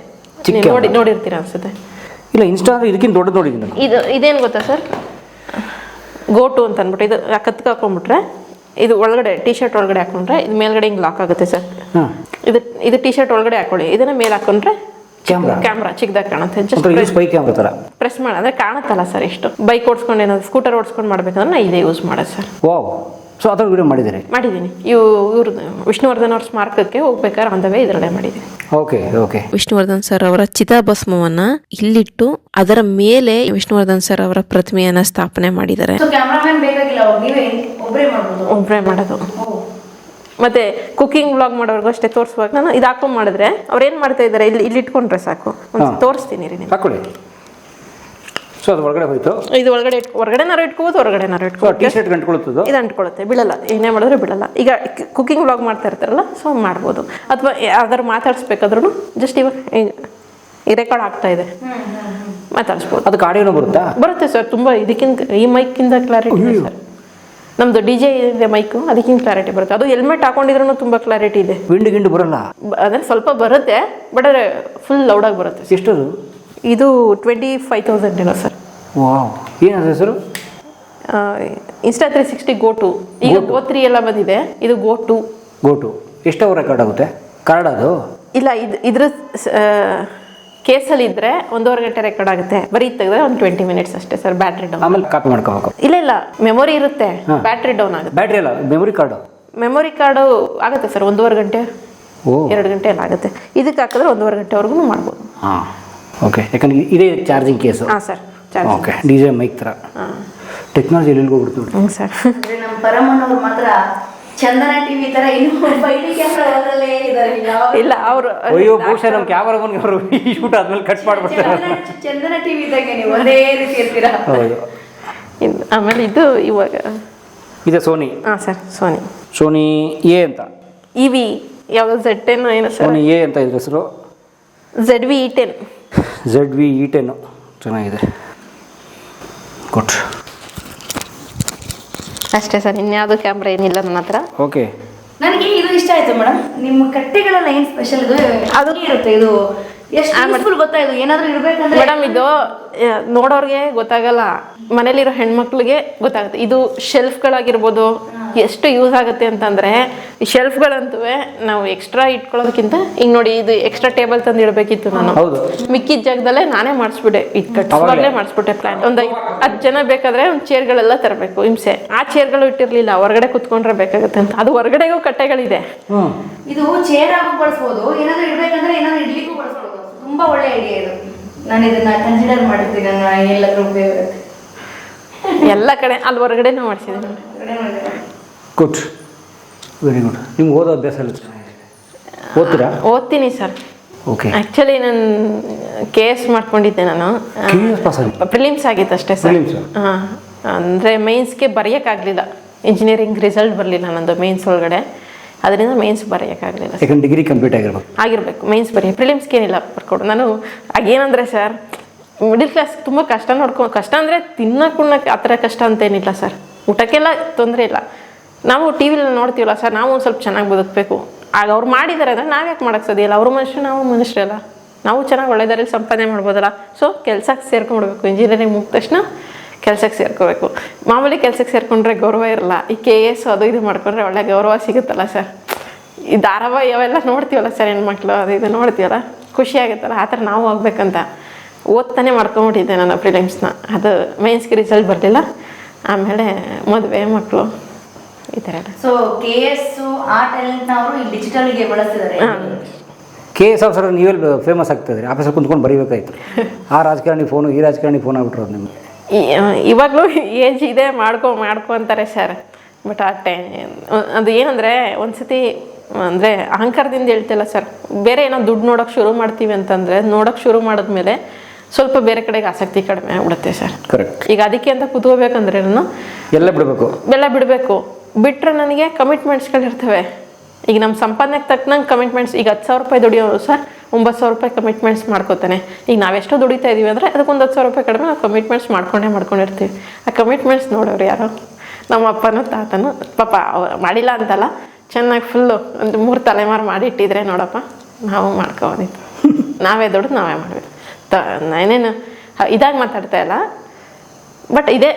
ನೋಡಿ. ನೋಡಿರ್ತೀರ ಅನ್ಸುತ್ತೆ. ಇಲ್ಲ ಇನ್ಸ್ಟಾ ಅಂದ್ರೆ ಇದಕ್ಕಿಂತ ದೊಡ್ಡದು ನೋಡಿದ್ದೀನಿ ನಾನು ಇದು ಇದೇನು ಗೊತ್ತಾ ಸರ್? ಗೋ ಟು ಅಂತ ಅಂದ್ಬಿಟ್ಟು ಇದು ಕತ್ಕ ಹಾಕೊಂಡ್ಬಿಟ್ರೆ ಇದು ಒಳಗಡೆ ಟಿ ಶರ್ಟ್ ಒಳಗಡೆ ಹಾಕೊಂಡ್ರೆ ಇದು ಮೇಲ್ಗಡೆ ಹಿಂಗೆ ಲಾಕ್ ಆಗುತ್ತೆ ಸರ್. ಹಾಂ. ಇದು ಇದು ಟಿ ಶರ್ಟ್ ಒಳಗಡೆ ಹಾಕೊಳ್ಳಿ. ಇದನ್ನ ಮೇಲೆ ಹಾಕೊಂಡ್ರೆ. ಕ್ಯಾಮ್ರಾ ಚಿಕ್ಕದಾಗಿ ಕಾಣುತ್ತೆ. ಜಸ್ಟ್ ಸ್ಪೈ ಕ್ಯಾಮ್ರಾ ಥರ ಪ್ರೆಸ್ ಮಾಡಿ. ಅಂದರೆ ಕಾಣುತ್ತಲ್ಲ ಸರ್ ಇಷ್ಟು ಬೈಕ್ ಓಡಿಸ್ಕೊಂಡು ಏನಾದ್ರು ಸ್ಕೂಟರ್ ಓಡಿಸ್ಕೊಂಡು ಮಾಡ್ಬೇಕಂದ್ರೆ ನಾ ಇದೇ ಯೂಸ್ ಮಾಡೋದು ಸರ್. ವಾವ್ ಸೊ ಅದರ ವಿಡಿಯೋ ಮಾಡಿದ್ದೀರಿ? ಮಾಡಿದ್ದೀನಿ. ಇವು ಇವ್ರದ್ದು ವಿಷ್ಣುವರ್ಧನ್ ಅವ್ರ ಸ್ಮಾರಕಕ್ಕೆ ಹೋಗ್ಬೇಕಾದ್ರೆ ಅಂದವೇ ಇದರಲ್ಲೇ ಮಾಡಿದ್ದೀನಿ. Okay okay. ವಿಷ್ಣುವರ್ಧನ್ ಸರ್ ಅವರ ಚಿತಾಭಸ್ಮವನ್ನ ಇಲ್ಲಿಟ್ಟು ಅದರ ಮೇಲೆ ವಿಷ್ಣುವರ್ಧನ್ ಸರ್ ಅವರ ಪ್ರತಿಮೆಯನ್ನ ಸ್ಥಾಪನೆ ಮಾಡಿದ್ದಾರೆ. ಒಬ್ಬರೇ ಮಾಡೋದು. ಮತ್ತೆ ಕುಕಿಂಗ್ ಬ್ಲಾಗ್ ಮಾಡೋರ್ಗು ಅಷ್ಟೇ ತೋರಿಸುವಾಗ ನಾನು ಇದು ಹಾಕೊಂಡು ಮಾಡಿದ್ರೆ ಅವ್ರು ಏನು ಮಾಡ್ತಾ ಇದ್ದಾರೆ ಇಲ್ಲಿ ಇಲ್ಲಿ ಇಟ್ಕೊಂಡ್ರೆ ಸಾಕು. ಒಂದು ತೋರಿಸ್ತೀನಿ ರೀ ನಿಮ್ಗೆ. ಹಾಕೊಳ್ಳಿ. ಸೊ ಅದು ಒಳಗಡೆ ಹೋಯ್ತು? ಇದು ಒಳಗಡೆ ಇಟ್ ಹೊರಗಡೆನಾರು ಇಟ್ಕೋಬೋದು ಹೊರಗಡೆನಾರು ಇಟ್ಕೋ ಟಿ ಶರ್ಟ್ ಗಂಟ್ಕೊಳ್ತದ್ದು ಇದು ಅಂಟ್ಕೊಳ್ಳುತ್ತೆ ಬೀಳಲ್ಲ ಏನೇ ಮಾಡಿದ್ರೆ ಬಿಡಲ್ಲ. ಈಗ ಕುಕಿಂಗ್ ವ್ಲಾಗ್ ಮಾಡ್ತಾ ಇರ್ತಾರಲ್ಲ ಸೊ ಮಾಡ್ಬೋದು. ಅಥವಾ ಯಾವ್ದಾದ್ರು ಮಾತಾಡಿಸ್ಬೇಕಾದ್ರೂ ಜಸ್ಟ್ ಇವಾಗ ಈ ರೆಕಾರ್ಡ್ ಆಗ್ತಾ ಇದೆ. ಮಾತಾಡಿಸ್ಬೋದು. ಅದು ಆಡಿಯೋನು ಬರುತ್ತಾ? ಬರುತ್ತೆ ಸರ್ ತುಂಬ ಇದಕ್ಕಿಂತ ಈ ಮೈಕಿಂದ ಕ್ಲಾರಿಟಿ ಸರ್ ನಮ್ದು ಡಿ ಜೆ ಇದೆ ಮೈಕು ಅದಕ್ಕಿಂತ ಕ್ಲಾರಿಟಿ ಬರುತ್ತೆ. ಅದು ಹೆಲ್ಮೆಟ್ ಹಾಕೊಂಡಿದ್ರೂ ತುಂಬ ಕ್ಲಾರಿಟಿ ಇದೆ. ವಿಂಡ್ ಗಿಂಡು ಬರಲ್ಲ? ಅಂದ್ರೆ ಸ್ವಲ್ಪ ಬರುತ್ತೆ ಬಟ್ ಫುಲ್ ಲೌಡಾಗಿ ಬರುತ್ತೆ ಎಷ್ಟದು? ಇದು ಟ್ವೆಂಟಿ ಫೈವ್ ತೌಸಂಡ್ ಏನೋ ಸರ್. ವಾವ್. ಏನದು ಹೆಸರು? Insta three sixty go two ಈಗ ಗೋ ತ್ರೀ ಎಲ್ಲ ಬಂದಿದೆ. ಇದು ಗೋ ಟು ಗೋಟು ಎಷ್ಟು ಅವರ್ ರೆಕಾರ್ಡ್ ಆಗುತ್ತೆ? ಕಾರ್ಡ್ ಅದು? ಇಲ್ಲ ಇದು ಇದ್ರ ಕೇಸಲ್ಲಿ ಇದ್ರೆ ಒಂದೂವರೆ ಗಂಟೆ ರೆಕಾರ್ಡ್ ಆಗುತ್ತೆ. ಬರೀ ತೆಗೆದ್ರೆ ಒಂದು ಟ್ವೆಂಟಿ ಮಿನಿಟ್ಸ್ ಅಷ್ಟೇ ಸರ್ ಬ್ಯಾಟ್ರಿ ಡೌನ್ ಆಮೇಲೆ ಕಾಪಿ ಮಾಡ್ಕೋಬೇಕು. ಇಲ್ಲ ಇಲ್ಲ ಮೆಮೊರಿ ಇರುತ್ತೆ. ಬ್ಯಾಟ್ರಿ ಡೌನ್ ಆಗುತ್ತೆ. ಬ್ಯಾಟ್ರಿ ಅಲ್ಲ ಮೆಮೊರಿ ಕಾರ್ಡು ಮೆಮೊರಿ ಕಾರ್ಡು ಆಗುತ್ತೆ ಸರ್ ಒಂದೂವರೆ ಗಂಟೆ. ಎರಡು ಗಂಟೆ ಎಲ್ಲ ಆಗುತ್ತೆ ಇದಕ್ಕೆ ಹಾಕಿದ್ರೆ ಒಂದೂವರೆ ಗಂಟೆವರೆಗೂ ಮಾಡ್ಬೋದು. ಹಾಂ. ಓಕೆ ಯಾಕಂದ್ರೆ ಇದೇ ಚಾರ್ಜಿಂಗ್ ಕೇಸು ಹಾಂ sir charge okay D J mic ಥರ ಹಾಂ. ಟೆಕ್ನಾಲಜಿ ಎಲ್ಲಿಗೆ ಹೋಗ್ಬಿಡ್ತು ನೋಡಿ ಹ್ಞೂ ಸರ್ ಅಂದ್ರೆ ನಮ್ಮ ಪರಮಣ್ಣವ್ರು ಮಾತ್ರ ಚಂದನ ಟಿವಿ ತರ ಇನ್ನು ಬೈಡಿ ಕ್ಯಾಮ್ರಾ ಅದರಲ್ಲೇ ಇದ್ದಾರೆ ಇಲ್ಲ ಅವರು ಅಯ್ಯೋ ಬಹುಶಃ ನಮ್ಮ ಕ್ಯಾಮರಾಮನ್ಗೆ ಅವರು. ಈ ಶೂಟ್ ಆದ್ಮೇಲೆ ಕಟ್ ಮಾಡ್ಬಿಡ್ತಾರೆ. ಚಂದನ ಟಿವಿ ಇದ್ದಾಗೆ ನೀವು ಒಂದೇ ರೀತಿ ಇರ್ತೀರಾ? ಹೌದು. ಆಮೇಲೆ ಇದು ಇವಾಗ. ಇದೆ ಸೋನಿ ಹಾಂ ಸರ್ ಸೋನಿ ಸೋನಿ ಎ ಅಂತ. ಇ ವಿ ಯಾವುದೋ ಝೆಡ್ ಟೆನ್ ಏನೋ ಸರ್ ಸೋನಿ ಎ ಅಂತ ಇದ್ರ ಹೆಸರು? Z V E ten Z V E ten ಚೆನ್ನಾಗಿದೆ. ಕೊಟ್ರು ಅಷ್ಟೇ ಸರ್ ಇನ್ಯಾವುದು ಕ್ಯಾಮ್ರಾ ಏನಿಲ್ಲ ನನ್ನ ಹತ್ರ. ಓಕೆ ನನಗೆ ಇದು ಇಷ್ಟ ಆಯಿತು ಮೇಡಮ್ ನಿಮ್ಮ ಕಟ್ಟೆಗಳೆಲ್ಲ ಏನು ಸ್ಪೆಷಲ್ ಇದು ಅದು ಇರುತ್ತೆ ಇದು ಎಷ್ಟು ಯೂಸ್ಫುಲ್ ಗೊತ್ತಾ ಇದು? ಏನಾದ್ರೂ ಇರ್ಬೇಕಂದ್ರೆ? ಮೇಡಮ್ ಇದು ನೋಡೋರ್ಗೆ ಗೊತ್ತಾಗಲ್ಲ. ಮನೇಲಿರೋ ಹೆಣ್ಮಕ್ಳಿಗೆ ಗೊತ್ತಾಗುತ್ತೆ. ಇದು ಶೆಲ್ಫ್ಗಳಾಗಿರ್ಬೋದು ಎಷ್ಟು ಯೂಸ್ ಆಗುತ್ತೆ ಅಂತಂದ್ರೆ ಈ ಶೆಲ್ಫ್ಗಳಂತೂ ನಾವು ಎಕ್ಸ್ಟ್ರಾ ಇಟ್ಕೊಳ್ಳೋದಕ್ಕಿಂತ ಈಗ ನೋಡಿ ಇದು ಎಕ್ಸ್ಟ್ರಾ ಟೇಬಲ್ ತಂದು ಇಡಬೇಕಿತ್ತು ನಾನು. ಹೌದು. ಮಿಕ್ಕಿದ ಜಾಗದಲ್ಲೇ ನಾನೇ ಮಾಡಿಸ್ಬಿಟ್ಟೆ. ಇದು ಕಟ್ಸ್ವಾಗ್ಲೇ ಮಾಡಿಸ್ಬಿಟ್ಟೆ ಪ್ಲಾನ್ ಒಂದು ಹತ್ತು ಜನ ಬೇಕಾದ್ರೆ ಒಂದು ಚೇರ್ಗಳೆಲ್ಲ ತರಬೇಕು ಹಿಂಸೆ. ಆ ಚೇರ್ಗಳು ಇಟ್ಟಿರ್ಲಿಲ್ಲ ಹೊರಗಡೆ ಕುತ್ಕೊಂಡ್ರೆ ಬೇಕಾಗುತ್ತೆ ಅಂತ. ಅದು ಹೊರಗಡೆಗೂ ಕಟ್ಟೆಗಳಿದೆ. ಇದು ಚೇರ್ ಆಗೂ ಬಳಸ್ಬೋದು. ಏನಾದ್ರೂ ಇಡಬೇಕಂದ್ರೆ ಏನಾದ್ರೂ ಇಡ್ಲಿಕ್ಕೂ ಬಳಸ್ಬೋದು. ತುಂಬಾ ಒಳ್ಳೆ ಐಡಿಯಾ ಇದು. ನಾನು ಇದನ್ನ ಕನ್ಸಿಡರ್ ಮಾಡಿರ್ತೀನಿ ನನ್ನ ಎಲ್ಲಾದ್ರೂ ಉಪಯೋಗ ಎಲ್ಲ ಕಡೆ ಅಲ್ಲಿ ಹೊರಗಡೆನೂ ಮಾಡಿಸಿದ್ದೀನಿ. ಗುಡ್ ವೆರಿ ಗುಡ್ ನಿಮ್ಗೆ ಓದೋ ಅಭ್ಯಾಸ ಎಲ್ಲ ಚೆನ್ನಾಗಿದೆ. ಓದ್ತೀರಾ? ಓದ್ತೀನಿ ಸರ್. ಓಕೆ ಆ್ಯಕ್ಚುಲಿ ನಾನು ಕೆ ಎಸ್ ಮಾಡ್ಕೊಂಡಿದ್ದೆ ನಾನು. ಪಾಸ್ ಆಗಿ ಪ್ರಿಲಿಮ್ಸ್ ಆಗಿತ್ತು ಅಷ್ಟೇ ಸರ್. Prelims? ಹಾಂ ಅಂದರೆ ಮೈನ್ಸ್ಗೆ ಬರೆಯೋಕ್ಕಾಗಲಿಲ್ಲ. ಇಂಜಿನಿಯರಿಂಗ್ ರಿಸಲ್ಟ್ ಬರಲಿಲ್ಲ ನನ್ನದು ಮೈನ್ಸ್ ಒಳಗಡೆ. ಅದರಿಂದ ಮೇನ್ಸ್ ಬರೆಯೋಕ್ಕಾಗಲಿಲ್ಲ ಸೆಕೆಂಡ್ ಡಿಗ್ರಿ ಕಂಪ್ಲೀಟ್ ಆಗಿರ್ಬೇಕು. ಆಗಿರಬೇಕು. ಮೇನ್ಸ್ ಬರೀ ಪ್ರಿಲಿಮ್ಸ್ಗೆ ಏನಿಲ್ಲ ಬರ್ಕೊಡು. ನಾನು ಆಗೇನಂದರೆ ಸರ್ ಮಿಡಿಲ್ ಕ್ಲಾಸ್ ತುಂಬ ಕಷ್ಟ ನೋಡ್ಕೊ ಕಷ್ಟ ಅಂದರೆ ತಿನ್ನಕ್ಕೆ ಉಣ್ಣಕ್ಕೆ ಆ ಥರ ಕಷ್ಟ ಅಂತೇನಿಲ್ಲ ಸರ್ ಊಟಕ್ಕೆಲ್ಲ ತೊಂದರೆ ಇಲ್ಲ. ನಾವು ಟಿ ವಿಲಿ ನೋಡ್ತೀವಲ್ಲ ಸರ್ ನಾವು ಒಂದು ಸ್ವಲ್ಪ ಚೆನ್ನಾಗಿ ಬದುಕಬೇಕು. ಆಗ ಅವ್ರು ಮಾಡಿದ್ದಾರೆ ಅಂದರೆ ನಾವು ಯಾಕೆ ಮಾಡೋಕ್ಕೆ ಸಾಧ್ಯ ಇಲ್ಲ? ಅವರು ಮನುಷ್ಯರು ನಾವು ಮನುಷ್ಯರಲ್ಲ ನಾವು ಚೆನ್ನಾಗಿ ಒಳ್ಳೆದಾರಲ್ಲಿ ಸಂಪಾದನೆ ಮಾಡ್ಬೋದಲ್ಲ. ಸೊ ಕೆಲಸಕ್ಕೆ ಸೇರ್ಕೊಂಡ್ಬಿಡ್ಬೇಕು. ಇಂಜಿನಿಯರಿಂಗ್ ಮುಗಿದ ತಕ್ಷಣ ಕೆಲ್ಸಕ್ಕೆ ಸೇರ್ಕೋಬೇಕು. ಮಾಮೂಲಿ ಕೆಲ್ಸಕ್ಕೆ ಸೇರ್ಕೊಂಡ್ರೆ ಗೌರವ ಇರಲ್ಲ. ಈ ಕೆ ಎಸ್ ಅದು ಇದು ಮಾಡ್ಕೊಂಡ್ರೆ ಒಳ್ಳೆ ಗೌರವ ಸಿಗುತ್ತಲ್ಲ ಸರ್. ಈ ಧಾರಾವಾಹಿ ಅವೆಲ್ಲ ನೋಡ್ತೀವಲ್ಲ ಸರ್ ಹೆಣ್ಮಕ್ಳು ಅದು ಇದು ನೋಡ್ತೀವಲ್ಲ? ಖುಷಿ ಆಗುತ್ತಲ್ಲ. ಆ ಥರ ನಾವು ಹೋಗ್ಬೇಕಂತ ಓದ್ತಾನೆ ಮಾಡ್ಕೊಂಬಿಟ್ಟಿದ್ದೆ ನಾನು ಪ್ರಿಲಿಮ್ಸ್ನ ಅದು ಮೇನ್ಸ್ಗೆ ರಿಸಲ್ಟ್ ಬರಲಿಲ್ಲ. ಆಮೇಲೆ ಮದುವೆ ಮಕ್ಕಳು ಈ ಥರ ಎಲ್ಲ. ಸೊ ಕೆ ಎಸ್ ಆ ಟ್ಯಾಲೆಂಟ್ನ ಅವರು ಈ ಡಿಜಿಟಲ್ಗೆ ಬಳಸ್ತಿದ್ದಾರೆ ಕೆ ಎಸ್ ಆಫೀಸರ್ ನೀವೆಲ್ಲಿ ಫೇಮಸ್ ಆಗ್ತಿದ್ರಿ ಆಫೀಸಲ್ಲಿ ಕುಂತ್ಕೊಂಡು ಬರೀಬೇಕಾಯ್ತು. ಆ ರಾಜಕಾರಣಿ ಫೋನು ಈ ರಾಜಕಾರಣಿ ಫೋನ್ ಆಗ್ಬಿಟ್ರು ನಿಮಗೆ. ಇವಾಗಲೂ ಏಜ್ ಇದೆ ಮಾಡ್ಕೊ ಮಾಡ್ಕೊ ಅಂತಾರೆ ಸರ್ ಬಟ್ ಆ ಟೈ ಅದು ಏನಂದರೆ ಒಂದ್ಸತಿ ಅಂದರೆ ಅಹಂಕಾರದಿಂದ ಹೇಳ್ತಿಲ್ಲ ಸರ್ ಬೇರೆ ಏನೋ ದುಡ್ಡು ನೋಡೋಕೆ ಶುರು ಮಾಡ್ತೀವಿ ಅಂತಂದರೆ ನೋಡೋಕೆ ಶುರು ಮಾಡಿದ್ಮೇಲೆ ಸ್ವಲ್ಪ ಬೇರೆ ಕಡೆಗೆ ಆಸಕ್ತಿ ಕಡಿಮೆ ಆಗ್ಬಿಡುತ್ತೆ ಸರ್ ಕರೆಕ್ಟ್ ಈಗ ಅದಕ್ಕೆ ಅಂತ ಕೂತ್ಕೋಬೇಕಂದ್ರೆ ನಾನು ಎಲ್ಲ ಬಿಡಬೇಕು. ಎಲ್ಲ ಬಿಡಬೇಕು. ಬಿಟ್ಟರೆ ನನಗೆ ಕಮಿಟ್ಮೆಂಟ್ಸ್ಗಳಿರ್ತವೆ ಈಗ ನಮ್ಮ ಸಂಪಾದನೆಗೆ ತಕ್ಕನಂಗೆ ಕಮಿಟ್ಮೆಂಟ್ಸ್ ಈಗ ಹತ್ತು ಸಾವಿರ ರೂಪಾಯಿ ದುಡಿಯೋರು ಸರ್ ಒಂಬತ್ತು ಸಾವಿರ ರೂಪಾಯಿ ಕಮಿಟ್ಮೆಂಟ್ಸ್ ಮಾಡ್ಕೋತಾನೆ. ಈಗ ನಾವೆಷ್ಟೋ ದುಡಿತಾ ಇದ್ದೀವಿ ಅಂದರೆ ಅದಕ್ಕೊಂದು ಹತ್ತು ಸಾವಿರ ರೂಪಾಯಿ ಕಡಿಮೆ ನಾವು ಕಮಿಟ್ಮೆಂಟ್ಸ್ ಮಾಡ್ಕೊಂಡೇ ಮಾಡ್ಕೊಂಡಿರ್ತೀವಿ. ಆ ಕಮಿಟ್ಮೆಂಟ್ಸ್ ನೋಡೋರು ಯಾರು? ನಮ್ಮ ಅಪ್ಪನೂ ತಾತನು ಪಾಪ ಅವ್ರು ಮಾಡಿಲ್ಲ ಅಂತಲ್ಲ ಚೆನ್ನಾಗಿ ಫುಲ್ಲು ಒಂದು ಮೂರು ತಲೆಮಾರು ಮಾಡಿಟ್ಟಿದ್ರೆ ನೋಡಪ್ಪ ನಾವು ಮಾಡ್ಕೊಬೋದಿತ್ತು ನಾವೇ ದುಡ್ದು ನಾವೇ ಮಾಡಬೇಕು. ತ ನಾನೇನು ಇದಾಗಿ ಮಾತಾಡ್ತಾ ಇಲ್ಲ. ಬಟ್ ಇದೇ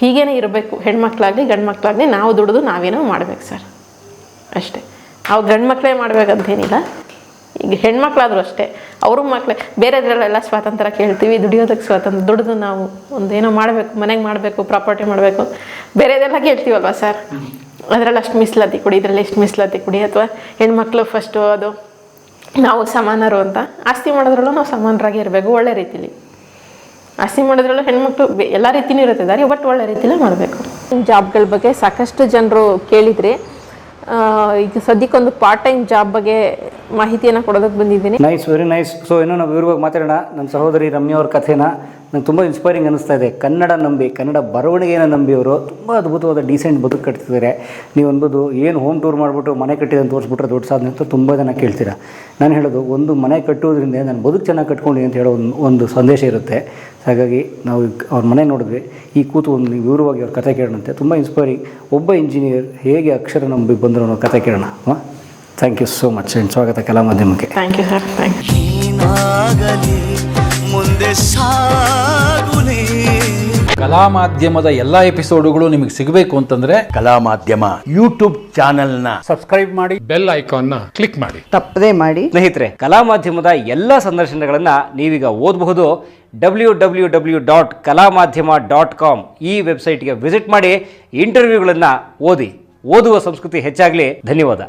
ಹೀಗೇನೆ ಇರಬೇಕು. ಹೆಣ್ಮಕ್ಳಾಗಲಿ ಗಂಡು ಮಕ್ಕಳಾಗಲಿ ನಾವು ದುಡಿದು ನಾವೇನೋ ಮಾಡ್ಬೇಕು ಸರ್. ಅಷ್ಟೇ. ಅವು ಗಂಡು ಮಕ್ಕಳೇ ಮಾಡ್ಬೇಕಂತೇನಿಲ್ಲ. ಈಗ ಹೆಣ್ಮಕ್ಳಾದರೂ ಅಷ್ಟೇ, ಅವರು ಮಕ್ಕಳೇ ಬೇರೆದ್ರಲ್ಲೆಲ್ಲ ಸ್ವಾತಂತ್ರ್ಯ ಕೇಳ್ತೀವಿ, ದುಡಿಯೋದಕ್ಕೆ ಸ್ವಾತಂತ್ರ್ಯ, ದುಡಿದು ನಾವು ಒಂದೇನೋ ಮಾಡಬೇಕು, ಮನೆಗೆ ಮಾಡಬೇಕು ಪ್ರಾಪರ್ಟಿ ಮಾಡಬೇಕು, ಬೇರೆದೆಲ್ಲ ಕೇಳ್ತೀವಲ್ವ ಸರ್ ಅದರಲ್ಲಿ ಅಷ್ಟು ಮೀಸಲಾತಿ ಕೊಡಿ, ಇದರಲ್ಲಿ ಎಷ್ಟು ಮೀಸಲಾತಿ ಕೊಡಿ, ಅಥವಾ ಹೆಣ್ಮಕ್ಳು ಫಸ್ಟು ಅದು, ನಾವು ಸಮಾನರು ಅಂತ, ಆಸ್ತಿ ಮಾಡೋದ್ರಲ್ಲೂ ನಾವು ಸಮಾನರಾಗಿ ಇರಬೇಕು, ಒಳ್ಳೆ ರೀತಿಲಿ. ಆಸ್ತಿ ಮಾಡೋದ್ರಲ್ಲೂ ಹೆಣ್ಮಕ್ಳು ಎಲ್ಲ ರೀತಿನೂ ಇರುತ್ತೆ ದಾರಿ ಬಟ್ ಒಳ್ಳೆ ರೀತಿಲೇ ಮಾಡಬೇಕು. ಜಾಬ್ಗಳ ಬಗ್ಗೆ ಸಾಕಷ್ಟು ಜನರು ಕೇಳಿದ್ರಿ ಈಗ ಸದ್ಯಕ್ಕೊಂದು ಪಾರ್ಟ್ ಟೈಮ್ ಜಾಬ್ ಬಗ್ಗೆ ಮಾಹಿತಿಯನ್ನು ಕೊಡೋದಕ್ಕೆ ಬಂದಿದ್ದೀನಿ. ನೈಸ್ ವೆರಿ ನೈಸ್ ಸೊ ಏನೋ ನಾವು ವಿವರವಾಗಿ ಮಾತಾಡೋಣ. ನಮ್ಮ ಸಹೋದರಿ ರಮ್ಯ ಅವ್ರ ಕಥೆನ ನಂಗೆ ತುಂಬ ಇನ್ಸ್ಪೈರಿಂಗ್ ಅನಿಸ್ತಾ ಇದೆ. ಕನ್ನಡ ನಂಬಿ, ಕನ್ನಡ ಬರವಣಿಗೆಯನ್ನು ನಂಬಿ ಅವರು ತುಂಬ ಅದ್ಭುತವಾದ ಡೀಸೆಂಟ್ ಬದುಕು ಕಟ್ತಿದ್ದಾರೆ. ನೀವು ಅನ್ಬೋದು ಏನು ಹೋಮ್ ಟೂರ್ ಮಾಡಿಬಿಟ್ಟು ಮನೆ ಕಟ್ಟಿದಂತ ತೋರಿಸ್ಬಿಟ್ರೆ ದೊಡ್ಡ ಸಾಧನೆ ಅಂತ ತುಂಬ ಜನ ಕೇಳ್ತೀರಾ. ನಾನು ಹೇಳೋದು, ಒಂದು ಮನೆ ಕಟ್ಟೋದ್ರಿಂದ ನಾನು ಬದುಕು ಚೆನ್ನಾಗಿ ಕಟ್ಕೊಂಡು ಅಂತ ಹೇಳೋ ಒಂದು ಒಂದು ಸಂದೇಶ ಇರುತ್ತೆ. ಹಾಗಾಗಿ ನಾವು ಅವ್ರ ಮನೆ ನೋಡಿದ್ವಿ. ಈ ಕೂತು ಒಂದು ವಿವರವಾಗಿ ಅವ್ರ ಕಥೆ ಕೇಳೋಣಂತೆ. ತುಂಬ ಇನ್ಸ್ಪೈರಿಂಗ್ ಒಬ್ಬ ಇಂಜಿನಿಯರ್ ಹೇಗೆ ಅಕ್ಷರ ನಂಬಿ ಬಂದರು ಅನ್ನೋ ಕಥೆ ಕೇಳೋಣ. Thank you so much and ಸ್ವಾಗತ ಕಲಾ ಮಾಧ್ಯಮಕ್ಕೆ ಥ್ಯಾಂಕ್ ಯು ಸರ್ ಥ್ಯಾಂಕ್ ನೀನಾಗಲಿ ಮುಂದೆ ಕಲಾ ಮಾಧ್ಯಮದ ಎಲ್ಲಾ ಎಪಿಸೋಡುಗಳು ನಿಮಗೆ ಸಿಗಬೇಕು ಅಂತಂದ್ರೆ ಕಲಾ ಮಾಧ್ಯಮ ಯೂಟ್ಯೂಬ್ ಚಾನಲ್ನ ಸಬ್ಸ್ಕ್ರೈಬ್ ಮಾಡಿ ಬೆಲ್ ಐಕಾನ್ನ ಕ್ಲಿಕ್ ಮಾಡಿ. ತಪ್ಪದೇ ಮಾಡಿ. ಸ್ನೇಹಿತರೆ ಕಲಾ ಮಾಧ್ಯಮದ ಎಲ್ಲ ಸಂದರ್ಶನಗಳನ್ನು ನೀವೀಗ ಓದಬಹುದು. ಡಬ್ಲ್ಯೂ ಡಬ್ಲ್ಯೂ ಡಬ್ಲ್ಯೂ ಡಾಟ್ ಕಲಾ ಮಾಧ್ಯಮ ಡಾಟ್ ಕಾಮ್ ಈ ವೆಬ್ಸೈಟ್ಗೆ ವಿಸಿಟ್ ಮಾಡಿ ಇಂಟರ್ವ್ಯೂಗಳನ್ನು ಓದಿ ಓದುವ ಸಂಸ್ಕೃತಿ ಹೆಚ್ಚಾಗಲಿ. ಧನ್ಯವಾದ.